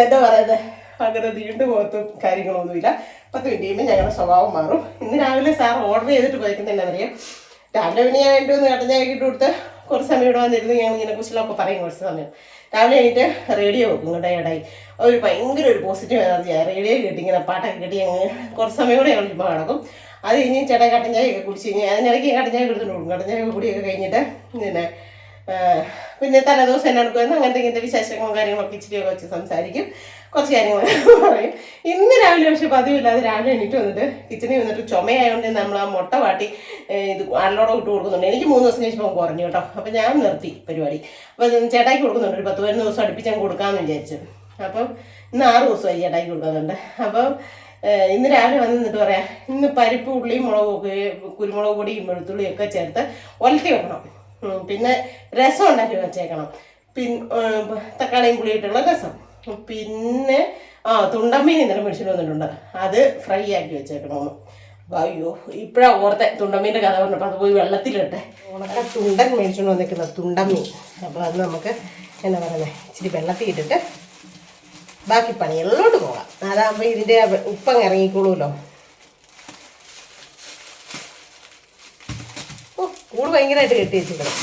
എന്താ പറയുന്നത്? അങ്ങനെ നീണ്ടു പോകത്തും കാര്യങ്ങളൊന്നുമില്ല. പത്ത് മിനിറ്റ് ഞങ്ങളുടെ സ്വഭാവം മാറും. ഇന്ന് രാവിലെ സാർ ഓർഡർ ചെയ്തിട്ട് പോയിക്കുന്നത് എന്താ പറയുക രാവിലെ പിന്നെ ഞാൻ എന്റെ ഒന്ന് കട്ടൻ ഇട്ട് കൊടുത്ത് കുറച്ച് സമയം ഇവിടെ വന്നിരുന്ന് ഞങ്ങൾ ഇങ്ങനെ കുശലമൊക്കെ പറയും കുറച്ച് സമയം. രാവിലെ കഴിഞ്ഞിട്ട് റേഡിയോ വെക്കും കേട്ടോ ഇടയിൽ ഒരു ഭയങ്കര ഒരു പോസിറ്റീവ് എനർജിയാണ് റേഡിയോ കിട്ടി ഇങ്ങനെ പാട്ടൊക്കെ കിട്ടി അങ്ങ് കുറച്ച് സമയം കൂടെ ഞങ്ങൾ ഇപ്പോൾ കിടക്കും അത് കഴിഞ്ഞ് ചേട്ടൻ കട്ടൻ ചായ ഒക്കെ കുടിച്ച് കഴിഞ്ഞാൽ അതിനിടയ്ക്ക് കട്ടൻ ചായ എടുത്തിട്ട് കൊടുക്കും കട്ടൻ കുടിയൊക്കെ കഴിഞ്ഞിട്ട് പിന്നെ പിന്നെ തലേദിവസം എന്നെ എടുക്കുമെന്ന് അങ്ങനത്തെ ഇങ്ങനത്തെ വിശേഷങ്ങളും കാര്യങ്ങളൊക്കെ ഇച്ചിരിയൊക്കെ വെച്ച് സംസാരിക്കും. കുറച്ച് കാര്യങ്ങൾ പറയും. ഇന്ന് രാവിലെ പക്ഷെ പതിവില്ലാതെ രാവിലെ എണീറ്റ് വന്നിട്ട് കിച്ചണിൽ വന്നിട്ട് ചുമയായതുകൊണ്ട് നമ്മൾ ആ മുട്ട വാട്ടി ഇത് ആളിലോടെ ഇട്ട് കൊടുക്കുന്നുണ്ട്. എനിക്ക് മൂന്ന് ദിവസം കഴിച്ചപ്പോൾ കുറഞ്ഞു കേട്ടോ. അപ്പം ഞാൻ നിർത്തി പരിപാടി. അപ്പം ചേട്ടാക്കി കൊടുക്കുന്നുണ്ട്. ഒരു പത്ത് പതിനൊന്ന് ദിവസം അടുപ്പിച്ച് ഞാൻ കൊടുക്കാമെന്ന് വിചാരിച്ചു. അപ്പം ഇന്ന് ആറ് ദിവസമായി ചേട്ടാക്കി കൊടുക്കുന്നുണ്ട്. അപ്പം ഇന്ന് രാവിലെ വന്ന് നിന്നിട്ട് പറയാം ഇന്ന് പരിപ്പ് ഉള്ളിയും മുളക് കുരുമുളക് പൊടിയും വെളുത്തുള്ളിയും ഒക്കെ ചേർത്ത് ഒലത്തി വെക്കണം. പിന്നെ രസം ഉണ്ടാക്കി വെച്ചേക്കണം. പിന്നെ തക്കാളിയും പുളിയിട്ടുള്ള രസം. പിന്നെ ആ തുണ്ടമ്മീൻ ഇന്നലെ മേടിച്ചിട്ട് വന്നിട്ടുണ്ട്. അത് ഫ്രൈ ആക്കി വെച്ചേക്കണമെന്ന് അപ്പൊ അയ്യോ ഇപ്പഴാ ഓർത്തെ തുണ്ടമ്മീന്റെ കഥ പറഞ്ഞപ്പോൾ അത് പോയി വെള്ളത്തിലിട്ടെ. ഉണക്ക തുണ്ടൻ മേടിച്ചുകൊണ്ട് വന്നിരിക്കുന്നത് തുണ്ടമ്മീൻ അപ്പോൾ അത് നമുക്ക് എന്താ പറയുന്നത് ഇച്ചിരി വെള്ളത്തിൽ ഇട്ടിട്ട് ബാക്കി പണി എല്ലോട്ട് പോകാം. അതാകുമ്പോൾ ഇതിന്റെ ഉപ്പങ്ങ് ഇറങ്ങിക്കോളൂല്ലോ ഓ കൂട് ഭയങ്കരമായിട്ട് കെട്ടി വെച്ചിരിക്കണം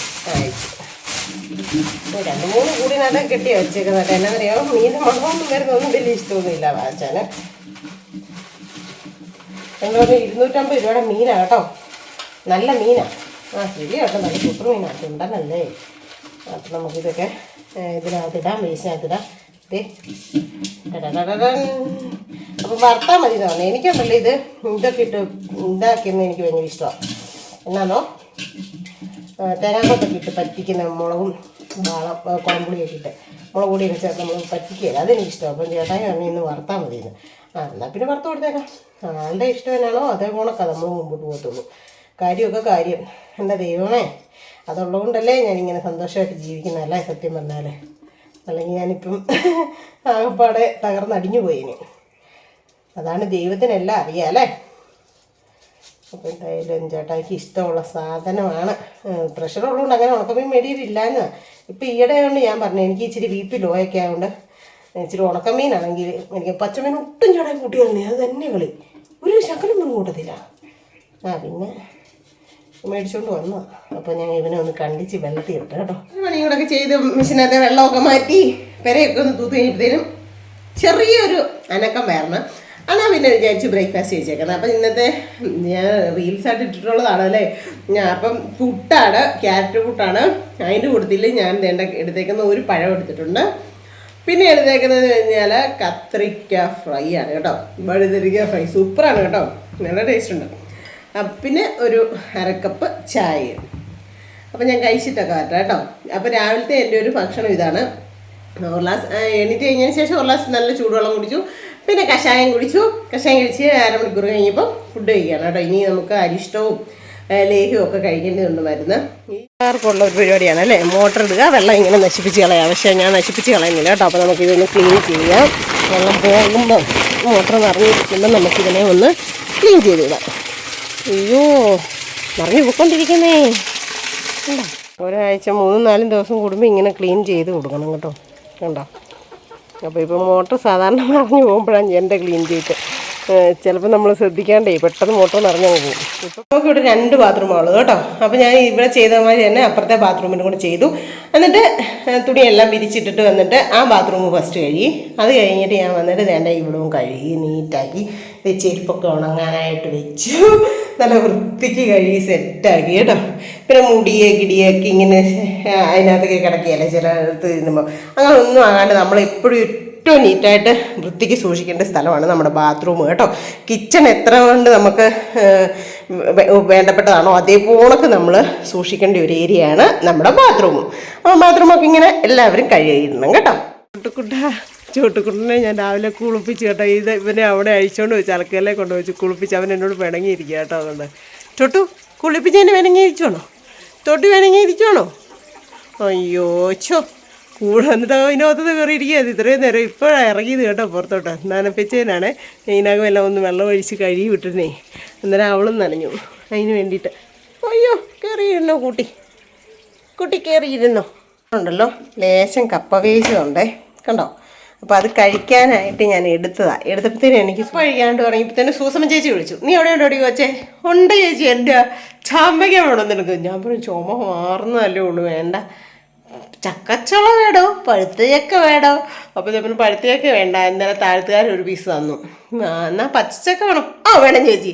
രണ്ട് മൂന്ന് നല്ല കെട്ടി വെച്ചേക്കുന്നത്. എന്നാ പറയാ മീൻ മണമൊന്നും വരുന്നൊന്നും വലിയ ഇഷ്ടമൊന്നുമില്ല വാച്ചാന്. എന്നോട് ഇരുന്നൂറ്റമ്പത് രൂപയുടെ മീനാ കേട്ടോ. നല്ല മീനാ. ആ ശരി കേട്ടോ നല്ല സൂപ്പർ മീനാണ് ഉണ്ടെന്നല്ലേ അപ്പം നമുക്കിതൊക്കെ ഇതിനകത്തിടാം മീശിനകത്തിടാം അപ്പം വറുത്താൽ മതി തോന്നുന്നു എനിക്കുണ്ടല്ലോ ഇത് ഇതൊക്കെ ഇട്ട് ഇതാക്കിയെന്ന് എനിക്ക് ഭയങ്കര ഇഷ്ടമാണ് എന്നാന്നോ ആ, തേങ്ങാക്കൊത്തൊക്കെ ഇട്ട് പറ്റിക്കുന്ന മുളകും വാളം കുളമ്പുളിയൊക്കെ ഇട്ട് മുളക് പൊടിയൊക്കെ ചേർത്ത് നമ്മൾ പറ്റിക്കുകയില്ല അതെനിക്ക് ഇഷ്ടമാണ് അപ്പം ചേട്ടായി പറഞ്ഞു ഇന്ന് വറുത്താൽ മതി എന്ന് ആ എന്നാൽ പിന്നെ വറുത്ത് കൊടുത്തേക്കാം. ആളുടെ ഇഷ്ടം എന്നാണോ അതേ പോണൊക്കെ നമ്മൾ മുമ്പോട്ട് പോകത്തുള്ളൂ. കാര്യമൊക്കെ കാര്യം. എന്റെ ദൈവമേ? അതുള്ളതുകൊണ്ടല്ലേ ഞാനിങ്ങനെ സന്തോഷമായിട്ട് ജീവിക്കുന്നതല്ലേ സത്യം പറഞ്ഞാൽ അല്ലെങ്കിൽ ഞാനിപ്പം ആകപ്പാടെ തകർന്നടിഞ്ഞു പോയിന് അതാണ് ദൈവത്തിനെല്ലാം അറിയാം അല്ലേ? അപ്പോൾ എന്തായാലും ചേട്ടായിക്ക് ഇഷ്ടമുള്ള സാധനമാണ്. പ്രഷർ ഉള്ളതുകൊണ്ട് അങ്ങനെ ഉണക്കമീൻ മേടിയിട്ടില്ലാന്ന് ഇപ്പം ഈയിടെ കൊണ്ട് ഞാൻ പറഞ്ഞു എനിക്ക് ഇച്ചിരി ബി പി ലോ ഒക്കെ ആയതുകൊണ്ട് ഇച്ചിരി ഉണക്കമീനാണെങ്കിൽ എനിക്ക് പച്ചമീൻ ഒട്ടും ചേട്ടായി കൂട്ടിയാണ് അത് തന്നെ കളി. ഒരു ശകലം ഒന്നും കൂട്ടത്തില്ല. ആ പിന്നെ മേടിച്ചോണ്ട് വന്നു. അപ്പോൾ ഞാൻ ഇവനെ ഒന്ന് കണ്ടിച്ച് വെള്ളത്തിൽ ഇട്ട് കേട്ടോ. ഒരു പണിയും കൂടെ ഒക്കെ ചെയ്ത് മെഷീനകത്തെ വെള്ളമൊക്കെ മാറ്റി പെരയൊക്കെ ഒന്ന് തൂത്ത് കഴിഞ്ഞപ്പോഴത്തേനും ചെറിയൊരു അനക്കം വരണം. അതാ പിന്നെ വിചാരിച്ച് ബ്രേക്ക്ഫാസ്റ്റ് കഴിച്ചേക്കുന്നത് അപ്പം ഇന്നത്തെ ഞാൻ റീൽസ് ആയിട്ട് ഇട്ടിട്ടുള്ളതാണ് അല്ലേ? ഞാൻ അപ്പം പുട്ടാണ് ക്യാരറ്റ് പുട്ടാണ്. അതിന്റെ കൂട്ടത്തിൽ ഞാൻ വേണ്ട എടുത്തേക്കുന്ന ഒരു പഴം എടുത്തിട്ടുണ്ട്. പിന്നെ എടുത്തേക്കുന്നത് കഴിഞ്ഞാൽ കത്രിക്ക ഫ്രൈ ആണ് കേട്ടോ. വഴുതരിക്ക ഫ്രൈ. സൂപ്പറാണ് കേട്ടോ. നല്ല ടേസ്റ്റ് ഉണ്ട്. പിന്നെ ഒരു അരക്കപ്പ് ചായയും അപ്പം ഞാൻ കഴിച്ചിട്ടൊക്കെ വരട്ടെ കേട്ടോ. അപ്പോൾ രാവിലത്തെ എന്റെ ഒരു ഭക്ഷണം ഇതാണ്. ഒരു ഗ്ലാസ് എണീറ്റ് കഴിഞ്ഞതിന് ശേഷം ഒരു ഗ്ലാസ് നല്ല ചൂടുവെള്ളം കുടിച്ചു. പിന്നെ കഷായം കുടിച്ചു. കഷായം കഴിച്ച് അരമണിക്കൂർ കഴിഞ്ഞപ്പോൾ ഫുഡ് കഴിക്കുകയാണ് കേട്ടോ. ഇനി നമുക്ക് അരിഷ്ടവും ലേഹ്യവും ഒക്കെ കഴിക്കേണ്ടതുണ്ട് മരുന്ന് എല്ലാവർക്കുള്ള ഒരു പരിപാടിയാണ് അല്ലേ? മോട്ടർ ഇടുക വെള്ളം ഇങ്ങനെ നശിപ്പിച്ച് കളയാം. പക്ഷേ ഞാൻ നശിപ്പിച്ച് കളയുന്നില്ല കേട്ടോ. അപ്പോൾ നമുക്ക് ഇതൊന്ന് ക്ലീൻ ചെയ്യാം. വെള്ളം പോകുമ്പോൾ മോട്ടർ നിറഞ്ഞിരിക്കുമ്പോൾ നമുക്കിതിനെ ഒന്ന് ക്ലീൻ ചെയ്തിടാം. അയ്യോ നിറഞ്ഞു പോയിക്കൊണ്ടിരിക്കുന്നേ കണ്ടോ? ഒരാഴ്ച മൂന്നും നാലും ദിവസം കൂടുമ്പോൾ ഇങ്ങനെ ക്ലീൻ ചെയ്ത് കൊടുക്കണം കേട്ടോ. കണ്ടോ? അപ്പോൾ ഇപ്പോൾ മോട്ടർ സാധാരണ നിറഞ്ഞു പോകുമ്പോഴാണ് എന്റെ ക്ലീൻ ചെയ്തിട്ട് ചിലപ്പോൾ നമ്മൾ ശ്രദ്ധിക്കാണ്ടേ പെട്ടെന്ന് മോട്ടർ നിറഞ്ഞു പോകും. ഇപ്പോൾ നമുക്ക് ഇവിടെ രണ്ട് ബാത്റൂമുള്ളത് കേട്ടോ. അപ്പോൾ ഞാൻ ഇവിടെ ചെയ്ത മാതിരി തന്നെ അപ്പുറത്തെ ബാത്റൂമിനും കൂടെ ചെയ്തു. എന്നിട്ട് തുണിയെല്ലാം വിരിച്ചിട്ടിട്ട് വന്നിട്ട് ആ ബാത്റൂം ഫസ്റ്റ് കഴുകി. അത് കഴിഞ്ഞിട്ട് ഞാൻ വന്നിട്ട് വേണ്ട ഇവിടവും കഴുകി നീറ്റാക്കി ചെരുപ്പൊക്കെ ഉണങ്ങാനായിട്ട് വെച്ചു. നല്ല വൃത്തിക്ക് കഴുകി സെറ്റാക്കി കേട്ടോ. പിന്നെ മുടിയെ കിടിയൊക്കെ ഇങ്ങനെ അതിനകത്തൊക്കെ കിടക്കുകയല്ലേ ചിലയിടത്ത് ഇരുന്നുമ്പോൾ അങ്ങനെ ഒന്നും ആകാണ്ട് നമ്മൾ എപ്പോഴും ഏറ്റവും നീറ്റായിട്ട് വൃത്തിക്ക് സൂക്ഷിക്കേണ്ട സ്ഥലമാണ് നമ്മുടെ ബാത്റൂം കേട്ടോ. കിച്ചൺ എത്ര കൊണ്ട് നമുക്ക് വേണ്ടപ്പെട്ടതാണോ അതേപോണക്ക് നമ്മൾ സൂക്ഷിക്കേണ്ട ഒരു ഏരിയയാണ് നമ്മുടെ ബാത്റൂമും ബാത്റൂമൊക്കെ ഇങ്ങനെ എല്ലാവരും കഴുകിയിടണം കേട്ടോ. ചുട്ടുക്കുട്ട ചുട്ടുക്കുട്ടനെ ഞാൻ രാവിലെ കുളിപ്പിച്ച് കേട്ടോ ഇത് ഇവനെ അവിടെ അഴിച്ചുകൊണ്ട് വെച്ച് അലക്കല്ലേ കൊണ്ടുവച്ച് കുളിപ്പിച്ച് അവൻ എന്നോട് പിണങ്ങിയിരിക്കുക കേട്ടോ അതുകൊണ്ട്. ചൊട്ടു കുളിപ്പിച്ചതിന് പിണങ്ങിയിരിക്കുവാണോ? തൊട്ട് പിണങ്ങിയിരിക്കുവാണോ? അയ്യോ ചോ കൂടെ വന്നിട്ട് അതിനകത്ത് കയറിയിരിക്കുകയത് ഇത്രയും നേരം ഇപ്പോഴാണ് ഇറങ്ങിയത് കേട്ടോ പുറത്തോട്ട്. നനപ്പിച്ചതിനാണ് ഇതിനകം എല്ലാം ഒന്ന് വെള്ളം ഒഴിച്ച് കഴുകി വിട്ടിരുന്നേ. അന്നേരം അവളും നനഞ്ഞു. അതിന് വേണ്ടിയിട്ട് അയ്യോ കയറിയിരുന്നോ കൂട്ടി? കുട്ടി കയറിയിരുന്നോ? ഉണ്ടല്ലോ ലേശം കപ്പ വേശുണ്ടേ കണ്ടോ? അപ്പോൾ അത് കഴിക്കാനായിട്ട് ഞാൻ എടുത്തതാണ് എടുത്തപ്പോഴത്തേനും എനിക്ക് കഴിക്കാണ്ട് തുടങ്ങിയപ്പോഴത്തേനും സൂസമ്മ ചേച്ചി വിളിച്ചു. നീ എവിടെ ഉണ്ടോ കൊച്ചേ? ഉണ്ട് ചേച്ചി എന്റെ ചാമ്പയ്ക്ക വേണം എടുക്കും ഞാൻ പറഞ്ഞു ചുമ മാറുന്നതല്ലേ ഉള്ളൂ വേണ്ട. ചക്കച്ചുള വേടോ പഴുത്തയൊക്കെ വേടോ അപ്പോൾ നമ്മൾ പഴുത്ത ചക്ക വേണ്ട ഇന്നലെ താഴ്ത്തുകാർ ഒരു പീസ് തന്നു. എന്നാൽ പച്ചച്ചക്ക വേണം. ആ വേണം ചേച്ചി.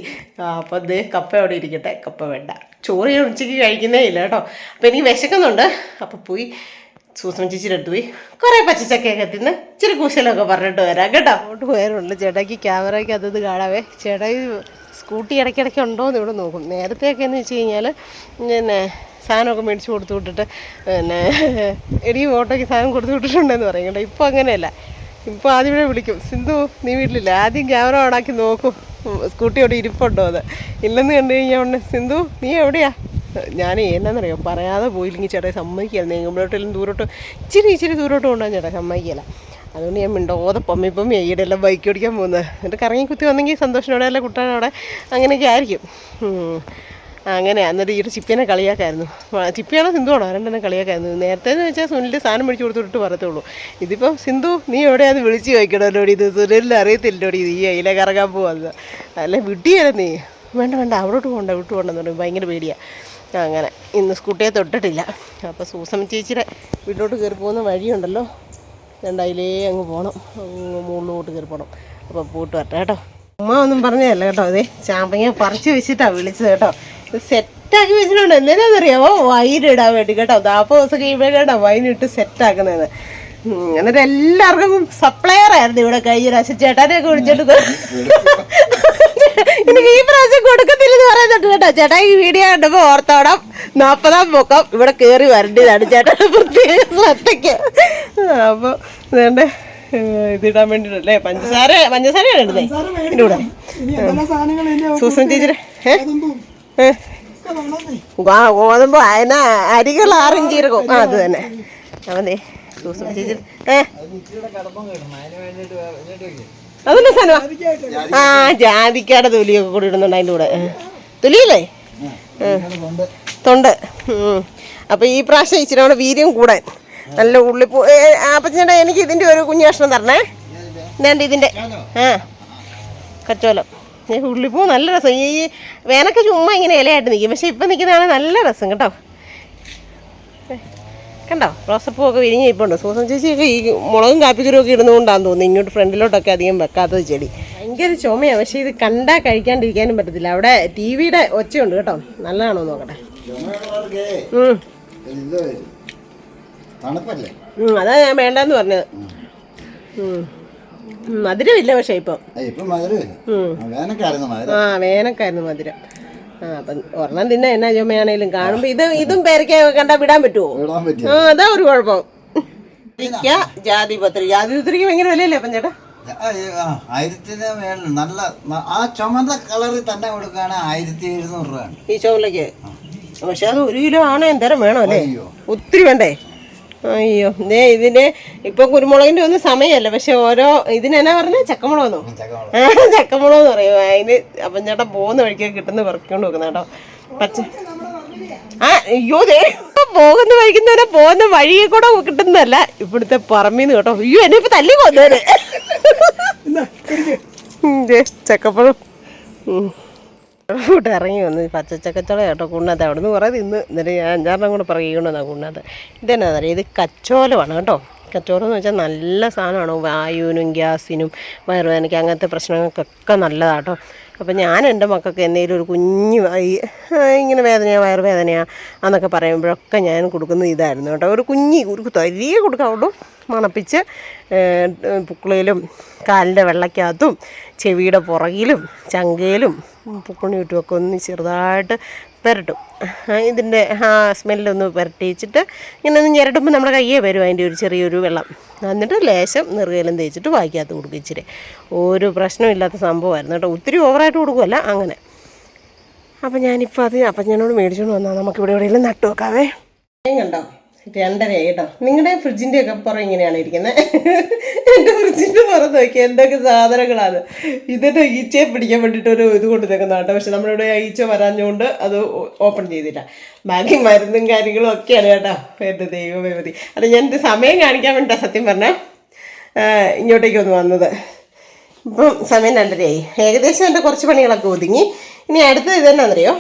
അപ്പോൾ അത് കപ്പ അവിടെ ഇരിക്കട്ടെ. കപ്പ വേണ്ട. ചോറ് ഞാൻ ഉച്ചയ്ക്ക് കഴിക്കുന്നേ ഇല്ല കേട്ടോ. അപ്പോൾ എനിക്ക് വിശക്കുന്നുണ്ട്. അപ്പോൾ പോയി സൂസന ചേച്ചിയുടെ അടുത്ത് പോയി കുറേ പച്ചച്ചക്കയൊക്കെ ഇച്ചിരി കൂശലൊക്കെ പറഞ്ഞിട്ട് വരാം കേട്ടോ. അങ്ങോട്ട് പോയാലുണ്ട് ചേട്ടായിക്ക് ക്യാമറയ്ക്ക് അതത് കാണാവേ. ചേട്ടായി സ്കൂട്ടി ഇടയ്ക്കിടയ്ക്ക് ഉണ്ടോ എന്ന് ഇവിടെ നോക്കും. നേരത്തെയൊക്കെ എന്ന് വെച്ച് കഴിഞ്ഞാൽ പിന്നെ സാധനമൊക്കെ മേടിച്ച് കൊടുത്തു വിട്ടിട്ട് പിന്നെ എടി ഓട്ടോയ്ക്ക് സാധനം കൊടുത്തു വിട്ടിട്ടുണ്ടെന്ന് പറയും കേട്ടോ. ഇപ്പോൾ അങ്ങനെയല്ല. ഇപ്പോൾ ആദ്യം ഇവിടെ വിളിക്കും. സിന്ധു നീ വീട്ടിലില്ല? ആദ്യം ക്യാമറ ഓണാക്കി നോക്കും. സ്കൂട്ടി അവിടെ ഇരിപ്പുണ്ടോ അത് ഇല്ലെന്ന് കണ്ടു കഴിഞ്ഞാൽ സിന്ധു നീ എവിടെയാ? ഞാൻ എന്നാന്നറിയോ പറയാതെ പോയില്ലെങ്കിൽ ചേട്ടാ സമ്മതിക്കില്ല നീങ്ങുമ്പോഴോട്ടെല്ലാം ദൂരോട്ട് ഇച്ചിരി ഇച്ചിരി ദൂരോട്ട് കൊണ്ടുപോകാൻ ചേട്ടാ സമ്മതിക്കില്ല അതുകൊണ്ട് ഞാൻ മിണ്ടോതെ പമ്മി പമ്മി എല്ലാം ബൈക്ക് ഓടിക്കാൻ പോകുന്നത്. എന്നിട്ട് കറങ്ങി കുത്തി വന്നെങ്കിൽ സന്തോഷനോടെ അല്ല കുട്ടാനോടെ അങ്ങനെയൊക്കെ ആയിരിക്കും. അങ്ങനെ എന്നിട്ട് ഈ ഒരു ചിപ്പിനെ കളിയാക്കായിരുന്നു. ചിപ്പിയാണോ സിന്ധുവാണോ? രണ്ടെണ്ണം കളിയാക്കായിരുന്നു. നേരത്തെ എന്ന് വെച്ചാൽ സുനിലിന്റെ സാധനം മേടിച്ച് കൊടുത്തിട്ട് പറയത്തുള്ളൂ ഇതിപ്പം സിന്ധു നീ എവിടെയാന്ന് വിളിച്ച് ചോദിക്കണമല്ലോ ഇത്? സുനിലിന് അറിയത്തില്ലോടി ഈ അയിലെ കറങ്ങാൻ പോകുന്നത് അല്ല വിട്ടിയല്ല നീ? വേണ്ട വേണ്ട. അവിടോട്ട് പോകണ്ട വിട്ടു പോകണ്ടെന്ന് പറയും ഭയങ്കര പേടിയാണ് അങ്ങനെ. ഇന്ന് സ്കൂട്ടിയെ തൊട്ടിട്ടില്ല. അപ്പോൾ സൂസം ചേച്ചിയുടെ വീട്ടിലോട്ട് കയറി പോകുന്ന വഴിയുണ്ടല്ലോ രണ്ടായിലേ അങ്ങ് പോകണം മുകളിലോട്ട് കയറി പോകണം അപ്പോൾ പോയിട്ട് വരട്ടെ കേട്ടോ. ഉമ്മ ഒന്നും പറഞ്ഞതല്ല കേട്ടോ അതെ ചാമ്പങ്ങ പറിച്ച് വെച്ചിട്ടാണ് വിളിച്ചത് കേട്ടോ. സെറ്റാക്കി വെച്ചിട്ടുണ്ട്. എന്തിനാണെന്നറിയാമോ വൈനിടാൻ വേണ്ടി കേട്ടോ. നാൽപ്പത് ദിവസം കഴിയുമ്പോഴേക്കാട്ടോ വൈനിട്ട് സെറ്റാക്കുന്നത് എന്നിട്ട് എല്ലാവർക്കും സപ്ലയർ ആയിരുന്നു ഇവിടെ കഴിഞ്ഞ പ്രാവശ്യം. ചേട്ടാനെയൊക്കെ വിളിച്ചിട്ട് എനിക്ക് ഈ പ്രാവശ്യം കൊടുക്കത്തില്ലെന്ന് പറയുന്നുണ്ട് കേട്ടോ. ചേട്ടാ ഈ വീഡിയോ കണ്ടപ്പോ ഓർത്തോണം. നാപ്പതാം പൊക്കം ഇവിടെ കേറി വരേണ്ടതാണ് ചേട്ടാ പ്രത്യേക ശ്രദ്ധയ്ക്ക്. അപ്പൊ വേണ്ട ഇതിടാൻ വേണ്ടിട്ടല്ലേ? പഞ്ചസാര പഞ്ചസാരയാണ് ഇടുന്നേ ഇതിന്റെ കൂടെ സൂസൻ? ഏ? ഗോ- ഗോതമ്പ് അതിന അരികൾ ആറും ചീരകവും ആ അത് തന്നെ. അവൻ ദേ സൂസൻ ചേച്ചി ഏ? അതല്ല സാധനം? ആ ജാതിക്കാടെ തൊലിയൊക്കെ കൂടി ഇടുന്നുണ്ട് അതിന്റെ കൂടെ. തൊലിയല്ലേ? തൊണ്ട്. ഉം. അപ്പൊ ഈ പ്രാവശ്യം ഇച്ചിരി കൂടെ വീര്യം കൂടാൻ. നല്ല ഉള്ളിപ്പൂ അപ്പച്ചേട്ടാ എനിക്ക് ഇതിന്റെ ഒരു കുഞ്ഞു കഷ്ണം തരണേ. വേണ്ട ഇതിന്റെ ആ കച്ചോലം. ഉള്ളിപ്പൂ നല്ല രസം. ഈ വേനൊക്കെ ചുമ്മാ ഇങ്ങനെ ഇലയായിട്ട് നിൽക്കും. പക്ഷെ ഇപ്പം നിൽക്കുന്നതാണ് നല്ല രസം കേട്ടോ. കണ്ടോ? റോസപ്പൂവൊക്കെ വിരിഞ്ഞ് ഇപ്പോണ്ട് സൂസൻ ചേച്ചിയൊക്കെ ഈ മുളകും കാപ്പിക്കുരും ഒക്കെ ഇടുന്നതുകൊണ്ടാന്ന് തോന്നുന്നു. ഇങ്ങോട്ട് ഫ്രണ്ടിലോട്ടൊക്കെ അധികം വെക്കാത്തത് ചെടി. ഭയങ്കര ചുമയാണ് പക്ഷേ ഇത് കണ്ടാൽ കഴിക്കാണ്ടിരിക്കാനും പറ്റത്തില്ല. അവിടെ ടി വിയുടെ ഒച്ചയുണ്ട് കേട്ടോ. നല്ലതാണോ നോക്കട്ടെ. അതാ ഞാൻ വേണ്ടെന്ന് പറഞ്ഞത്. മധുരമില്ല പക്ഷേ ഇപ്പം. ആ വേനക്കായിരുന്നു മധുരം. ആ അപ്പം ഒരെണ്ണം തിന്നെ എന്നാ ചുമയാണേലും കാണുമ്പോ ഇത് ഇതും പേരക്ക കണ്ടാ വിടാൻ പറ്റുമോ ആ അതാ ഒരു കുഴപ്പം. ഇരിക്ക, ജാതി പത്രിക. ഭയങ്കര വിലയല്ലേ അപ്പം ചേട്ടാ? ആയിരത്തിന് മേളിൽ നല്ല ന- ആ ചുമന്ന കളറിൽ തന്നെ കൊടുക്കുകയാണെങ്കിൽ ആയിരത്തി എഴുന്നൂറ് രൂപയാണ്. ഈ ചോറിലേക്ക് പക്ഷെ അത് ഒരു കിലോ ആണ് എന്തേരം വേണോ അല്ലേ? അയ്യോ. ഒത്തിരി വേണ്ടേ? അയ്യോ. ദേ ഇതിന് ഇപ്പൊ കുരുമുളകിന്റെ ഒന്നും സമയമല്ല പക്ഷെ ഓരോ ഇതിനെന്നാ പറഞ്ഞ? ചക്കമുളകെന്നോ? ചക്കമുളക്. ആ ചക്കമുളക് എന്ന് പറയും അതിന് അപ്പം ചേട്ടാ പോകുന്ന വഴിക്ക് കിട്ടുന്ന പറിക്കൊണ്ട് വെക്കുന്ന കേട്ടോ. പച്ച ആ അയ്യോ ദേ. പോകുന്ന വഴിക്കുന്നവരെ പോകുന്ന വഴിയെ കൂടെ കിട്ടുന്നതല്ല. ഇവിടുത്തെ പറമ്പിന്ന് കേട്ടോ. അയ്യോ എന്നെ ഇപ്പൊ തല്ലി പോകുന്നവര് ചക്കപ്പഴം. കൂട്ട് ഇറങ്ങി വന്ന് പച്ചച്ചക്കച്ചോളം കേട്ടോ കുണ്ണാത്ത. അവിടെ നിന്ന് കുറേ തിന്ന്. എന്നിട്ട് ഞാൻ അഞ്ചാറിനും കൂടെ പറയുകൊണ്ടെന്നാ കുണ്ണാത്ത. ഇതെന്നാ പറയുക ഇത് കച്ചോലമാണ് കേട്ടോ. കച്ചോലം എന്ന് വെച്ചാൽ നല്ല സാധനമാണ്. വായുവിനും ഗ്യാസിനും വയറുവേദനയ്ക്ക് അങ്ങനത്തെ പ്രശ്നങ്ങൾക്കൊക്കെ നല്ലതാണ് കേട്ടോ. അപ്പോൾ ഞാൻ എന്റെ മക്കൾക്ക് എന്തെങ്കിലും ഒരു കുഞ്ഞു ഇങ്ങനെ വേദനയാണ് വയറുവേദനയാണ് എന്നൊക്കെ പറയുമ്പോഴൊക്കെ ഞാൻ കൊടുക്കുന്നത് ഇതായിരുന്നു കേട്ടോ. ഒരു കുഞ്ഞി ഒരു തരിയെ കൊടുക്കാവുള്ളൂ. മണപ്പിച്ച് പുക്കിളിലും കാലിന്റെ വെള്ളക്കകത്തും ചെവിയുടെ പുറകിലും ചങ്കയിലും പുക്കുണി ചുറ്റുമൊക്കെ ഒന്ന് ചെറുതായിട്ട് പുരട്ടും. ഇതിന്റെ ആ സ്മെല്ലൊന്ന് പുരട്ടിച്ചിട്ട് ഇങ്ങനെ ഒന്ന് ഞെരടുമ്പോൾ നമ്മുടെ കയ്യേ വരും അതിന്റെ ഒരു ചെറിയൊരു വെള്ളം. എന്നിട്ട് ലേശം നെറുകയിലും തേച്ചിട്ട് വായിക്കകത്ത് കൊടുക്കും ഇച്ചിരി. ഒരു പ്രശ്നമില്ലാത്ത സംഭവമായിരുന്നു കേട്ടോ. ഒത്തിരി ഓവറായിട്ട് കൊടുക്കുമല്ല അങ്ങനെ. അപ്പം ഞാനിപ്പോൾ അത് അപ്പം ഞാനോട് മേടിച്ചുകൊണ്ട് വന്നാൽ നമുക്ക് ഇവിടെ എവിടെയെങ്കിലും നട്ടു വെക്കാവേ കണ്ടോ? രണ്ടര കേട്ടോ. നിങ്ങളുടെ ഫ്രിഡ്ജിന്റെ ഒക്കെ പുറം ഇങ്ങനെയാണ് ഇരിക്കുന്നത് എന്റെ ഫ്രിഡ്ജിന്റെ പുറത്ത് നോക്കി എന്തൊക്കെ സാധനങ്ങളാണ്. ഇതിന്റെ ഈച്ചയെ പിടിക്കാൻ വേണ്ടിയിട്ട് ഒരു ഇത് കൊണ്ട് നിൽക്കുന്ന കേട്ടോ. പക്ഷെ നമ്മളിവിടെ ഈച്ച വരാഞ്ഞുകൊണ്ട് അത് ഓപ്പൺ ചെയ്തില്ല. ബാക്കി മരുന്നും കാര്യങ്ങളും ഒക്കെയാണ് കേട്ടോ. എന്റെ ദൈവമേ മതി. അല്ല ഞാൻ എന്റെ സമയം കാണിക്കാൻ വേണ്ടിയിട്ടാണ് സത്യം പറഞ്ഞാൽ ഇങ്ങോട്ടേക്ക് ഒന്ന് വന്നത്. ഇപ്പം സമയം രണ്ടരയായി. ഏകദേശം എന്റെ കുറച്ച് പണികളൊക്കെ ഒതുങ്ങി. ഇനി അടുത്തത് ഇതെന്നാണെന്നറിയോ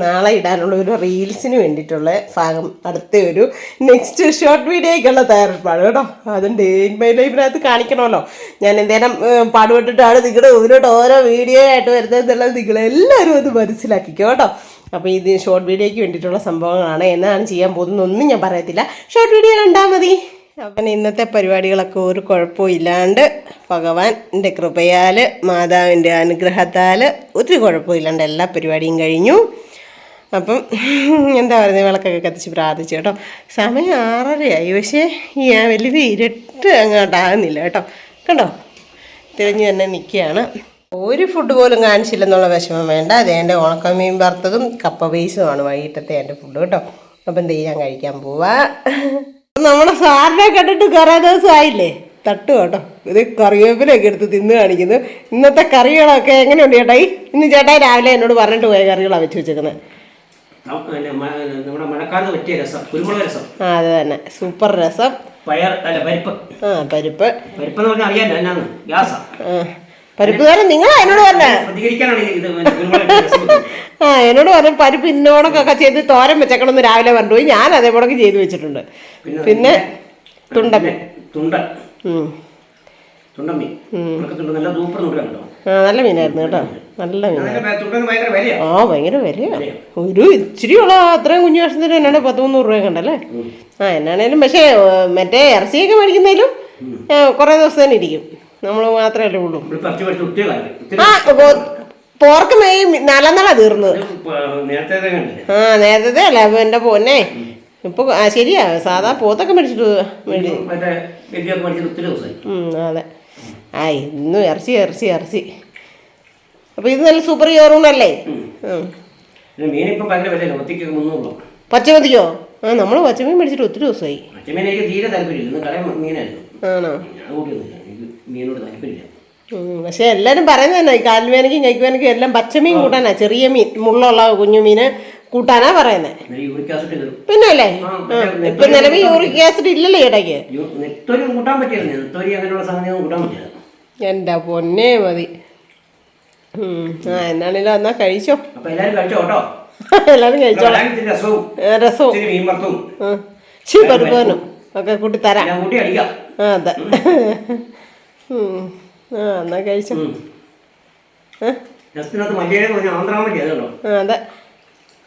നാളെ ഇടാനുള്ള ഒരു റീൽസിന് വേണ്ടിയിട്ടുള്ള ഭാഗം അടുത്ത ഒരു നെക്സ്റ്റ് ഷോർട്ട് വീഡിയോയ്ക്കുള്ള തയ്യാറെടുപ്പാണ് കേട്ടോ. അതും ഡേ ഇൻ മൈ ലൈഫിനകത്ത് കാണിക്കണമല്ലോ. ഞാൻ എന്തേലും പാടുപെട്ടിട്ടാണ് നിങ്ങളുടെ ഓരോട്ട് ഓരോ വീഡിയോ ആയിട്ട് വരുന്നത് എന്നുള്ളത് നിങ്ങളെല്ലാവരും അത് മനസ്സിലാക്കിക്കോ കേട്ടോ. അപ്പോൾ ഇത് ഷോർട്ട് വീഡിയോയ്ക്ക് വേണ്ടിയിട്ടുള്ള സംഭവങ്ങളാണ്. എന്നാണ് ചെയ്യാൻ പോകുന്നതൊന്നും ഞാൻ പറയത്തില്ല. ഷോർട്ട് വീഡിയോ കണ്ടാൽ മതി. അങ്ങനെ ഇന്നത്തെ പരിപാടികളൊക്കെ ഒരു കുഴപ്പവും ഇല്ലാണ്ട് ഭഗവാന്റെ കൃപയാൽ മാതാവിന്റെ അനുഗ്രഹത്താൽ ഒരു കുഴപ്പമില്ലാണ്ട് എല്ലാ പരിപാടിയും കഴിഞ്ഞു. അപ്പം എന്താ പറയുന്നത് വിളക്കൊക്കെ കത്തിച്ച് പ്രാർത്ഥിച്ചു കേട്ടോ. സമയം ആറരയായി പക്ഷേ ഞാൻ വലിയ ഇരുട്ട് അങ്ങോട്ടാകുന്നില്ല കേട്ടോ. കണ്ടോ? തിരിഞ്ഞ് തന്നെ നിൽക്കുകയാണ്. ഒരു ഫുഡ് പോലും കാണിച്ചില്ലെന്നുള്ള വിഷമം വേണ്ട. അത് എന്റെ ഉണക്കമീൻ വറുത്തതും കപ്പ ബേസുമാണ് വൈകിട്ടത്തെ എന്റെ ഫുഡ് കേട്ടോ. അപ്പം ഞാൻ കഴിക്കാൻ പോവാ. നമ്മളെ സാറിനെ കണ്ടിട്ട് കുറേ ദിവസമായില്ലേ? തട്ടു കേട്ടോ. ഇത് കറിവേപ്പിലൊക്കെ എടുത്ത് തിന്ന് കാണിക്കുന്നു. ഇന്നത്തെ കറികളൊക്കെ എങ്ങനെയുണ്ട് ചേട്ടായി ഇന്ന് ചേട്ടായി രാവിലെ എന്നോട് പറഞ്ഞിട്ട് പോയ കറികളാണ് വെച്ച് വെച്ചേക്കുന്നത് നമ്മുടെ മഴക്കാലത്ത് പറ്റിയ രസം. കുരുമുളക് രസം. അത് തന്നെ. സൂപ്പർ രസം. പയർ അല്ല പരിപ്പ്. ആ പരിപ്പ്. പരിപ്പ് എന്ന് പറഞ്ഞാൽ അറിയാലോ എന്നാന്ന്? ഗ്യാസാ. പരിപ്പ് കാരണം നിങ്ങൾ എന്നോട് പറഞ്ഞ. ആ എന്നോട് പറഞ്ഞു പരിപ്പ് ഇന്നോടൊക്കെ ചെയ്ത് തോരൻ വെച്ചേക്കണമെന്ന് രാവിലെ പറഞ്ഞു. പോയി ഞാൻ അതേപോലെ ചെയ്ത് വെച്ചിട്ടുണ്ട്. പിന്നെ ഉണക്ക തുണ്ടൻ. നല്ല സൂപ്പർ ആ നല്ല മീനായിരുന്നു കേട്ടോ. നല്ല ആ ഭയങ്കര വിലയാണ് ഒരു ഇച്ചിരി ഉള്ള അത്രയും കുഞ്ഞു വർഷത്തിന് എന്നാണ് പത്ത് മുന്നൂറ് രൂപ കണ്ടല്ലേ ആ എന്നാണേലും പക്ഷേ മറ്റേ ഇറച്ചിയൊക്കെ മേടിക്കുന്നതിലും കുറേ ദിവസം തന്നെ ഇരിക്കും. നമ്മൾ മാത്രമല്ലേ ഉള്ളൂ. പറിച്ച് പറിച്ച് ഒത്തിരി ആ പോർക്ക് മെയ് നാലാം നാളാ തീർന്നത്. ആ നേരത്തെ അല്ല അപ്പൊ എന്റെ പൊന്നെ. ഇപ്പൊ ശരിയാ സാധാ പോത്തൊക്കെ മേടിച്ചിട്ട് മേടിച്ചു അതെ. ആ ഇന്നും ഇറച്ചി ഇറച്ചി ഇറച്ചി അപ്പൊ ഇത് നല്ല സൂപ്പർ ചോറൂണല്ലേ ഇപ്പം ഭയങ്കര വിലയല്ല? പച്ചമതിയോ? ആ നമ്മൾ പച്ചമീൻ മേടിച്ചിട്ട് ഒത്തിരി ദിവസമായി. എനിക്ക് തീരെ താല്പര്യമില്ല. കടയിൽ മീനായിരുന്നു. ആണോ? മീനോട് താല്പര്യമില്ല. പക്ഷെ എല്ലാരും പറയുന്നത് തന്നെ കാൽവേനയ്ക്കും കൈക്കുവേനയ്ക്കും എല്ലാം പച്ചമീൻ കൂട്ടാനാ. ചെറിയ മീൻ മുള്ളുള്ള കുഞ്ഞു മീന് കൂട്ടാനാ പറയുന്നത് പിന്നെ അല്ലേ ഇപ്പൊ നിലവിൽ യൂറിക് ആസിഡ് ഇല്ലല്ലോ ഇടയ്ക്ക് എന്റെ പൊന്നേ മതി. ആ എന്നാണേലും എന്നാ കഴിച്ചോ? അപ്പൊ എല്ലാരും കഴിച്ചോ കേട്ടോ? എല്ലാരും കഴിച്ചോളാം രസവും ശി പരുപ്പാനും ഒക്കെ കൂട്ടി തരാം. ആ അതെ. ആ എന്നാ കഴിച്ചോ? അതെ.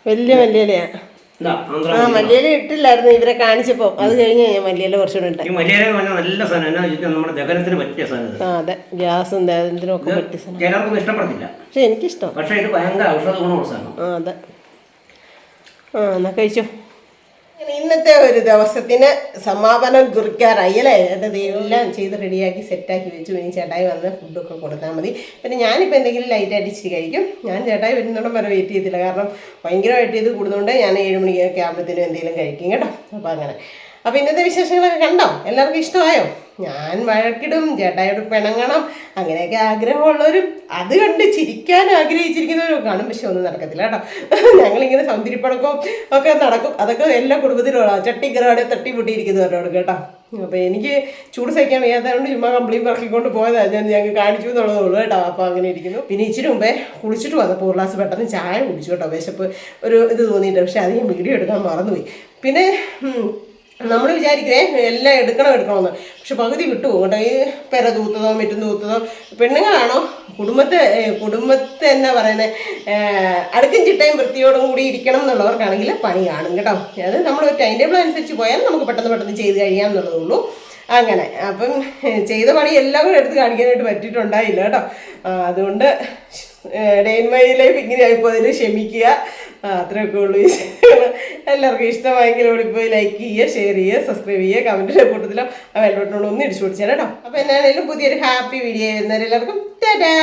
വലിയ വലിയ മല്ലി മല്ലിയില. ഇട്ടില്ലായിരുന്നു ഇവരെ കാണിച്ചപ്പോ. അത് കഴിഞ്ഞ് ഞാൻ മല്ലിയില കുറച്ചുകൂടെ ഇട്ടെ. നല്ല സാധനം. എന്നാ വെച്ചാൽ നമ്മുടെ ദഹനത്തിന് പറ്റിയ സാധനം അതെ. ഗ്യാസും ദഹനത്തിനും ഒക്കെ പറ്റിയ സാധനം. ചിലർക്കൊന്നും ഇഷ്ടപ്പെടത്തില്ല. പക്ഷെ എനിക്കിഷ്ടം. പക്ഷേ ഇത് ഭയങ്കര ഔഷധ ഗുണമുള്ള സാധനം. അതെ. ആ എന്നാ കഴിച്ചോ. ഇന്നത്തെ ഒരു ദിവസത്തിന് സമാപനം കുറിക്കാറായി അല്ലേ? എന്റെ എല്ലാം ചെയ്ത് റെഡിയാക്കി സെറ്റാക്കി വെച്ചു. ഇനി ചേട്ടായി വന്ന് ഫുഡൊക്കെ കൊടുത്താൽ മതി. പിന്നെ ഞാനിപ്പോൾ എന്തെങ്കിലും ലൈറ്റായിട്ട് ഇച്ചിരി കഴിക്കും. ഞാൻ ചേട്ടായി വരുന്നോടും വരെ വെയിറ്റ് ചെയ്തില്ല. കാരണം ഭയങ്കരമായിട്ട് ഇത് കൂടുന്നതുകൊണ്ട് ഞാൻ ഏഴ് മണിക്കൊക്കെ ആകുമ്പോഴത്തേനും എന്തെങ്കിലും കഴിക്കും കേട്ടോ? അപ്പോൾ അങ്ങനെ. അപ്പോൾ ഇന്നത്തെ വിശേഷങ്ങളൊക്കെ കണ്ടോ? എല്ലാവർക്കും ഇഷ്ടമായോ? ഞാൻ വഴക്കിടും ചേട്ടായോട് പിണങ്ങണം അങ്ങനെയൊക്കെ ആഗ്രഹമുള്ളവരും അത് കണ്ട് ചിരിക്കാൻ ആഗ്രഹിച്ചിരിക്കുന്നവരും കാണും. പക്ഷെ ഒന്നും നടക്കത്തില്ല കേട്ടോ. ഞങ്ങളിങ്ങനെ സൗന്ദര്യപ്പണക്കവും ഒക്കെ നടക്കും. അതൊക്കെ എല്ലാ കുടുംബത്തിലുള്ള ഗ്രഹാടെ തട്ടി പൊട്ടിയിരിക്കുന്നവരോട് കേട്ടോ. അപ്പോൾ എനിക്ക് ചൂട് സഹിക്കാൻ വയ്യാത്തതുകൊണ്ട് ചുമ്മാ കംപ്ലീറ്റ് പറക്കിക്കൊണ്ട് പോയതാണ് ഞാൻ ഞങ്ങൾക്ക് കാണിച്ചു എന്നുള്ളതേ ഉള്ളൂ കേട്ടോ. അപ്പോൾ അങ്ങനെ ഇരിക്കുന്നു. പിന്നെ ഇച്ചിരി മുമ്പേ കുളിച്ചിട്ട് വന്നപ്പോൾ ഒരു ഗ്ലാസ് പെട്ടെന്ന് ചായ കുടിച്ചു കേട്ടോ. വിശപ്പ് ഒരു ഇത് തോന്നിയിട്ട് പക്ഷേ ഞാൻ വീഡിയോ എടുക്കാൻ മറന്നുപോയി. പിന്നെ നമ്മൾ വിചാരിക്കുന്നേ എല്ലാം എടുക്കണം എടുക്കണമെന്ന് പക്ഷെ പകുതി വിട്ടുപോകും കേട്ടോ. ഈ പെര തൂത്തതോ മറ്റും തൂത്തതോ പെണ്ണുങ്ങളാണോ? കുടുംബത്തെ കുടുംബത്തെ എന്നാ പറയുന്നത് അടുക്കും ചിട്ടയും വൃത്തിയോടും കൂടി ഇരിക്കണം എന്നുള്ളവർക്കാണെങ്കിൽ പണി കാണും കേട്ടോ. അത് നമ്മൾ ഒരു ടൈം ടേബിൾ അനുസരിച്ച് പോയാൽ നമുക്ക് പെട്ടെന്ന് പെട്ടെന്ന് ചെയ്ത് കഴിയാം എന്നുള്ളതേ ഉള്ളൂ അങ്ങനെ. അപ്പം ചെയ്ത പണി എല്ലാം കൂടെ എടുത്ത് കാണിക്കാനായിട്ട് പറ്റിയിട്ടുണ്ടായില്ല കേട്ടോ. അതുകൊണ്ട് ഡേ ഇൻ മൈ ലൈഫ് ഇങ്ങനെ ആയിപ്പോയതിൽ ക്ഷമിക്കുക. അത്രയൊക്കെ ഉള്ളൂ. എല്ലാവർക്കും ഇഷ്ടമായെങ്കിൽ ഇവിടെ പോയി ലൈക്ക് ചെയ്യുക ഷെയർ ചെയ്യുക സബ്സ്ക്രൈബ് ചെയ്യുക കമന്റിന്റെ കൂട്ടത്തിലും ആ വെൽബട്ടോട് ഒന്ന് ഇടിച്ചു പിടിച്ചാൽ കേട്ടോ അപ്പോൾ എന്നാണേലും പുതിയൊരു ഹാപ്പി വീഡിയോ വരുന്നവരെല്ലാവർക്കും ടാറ്റാ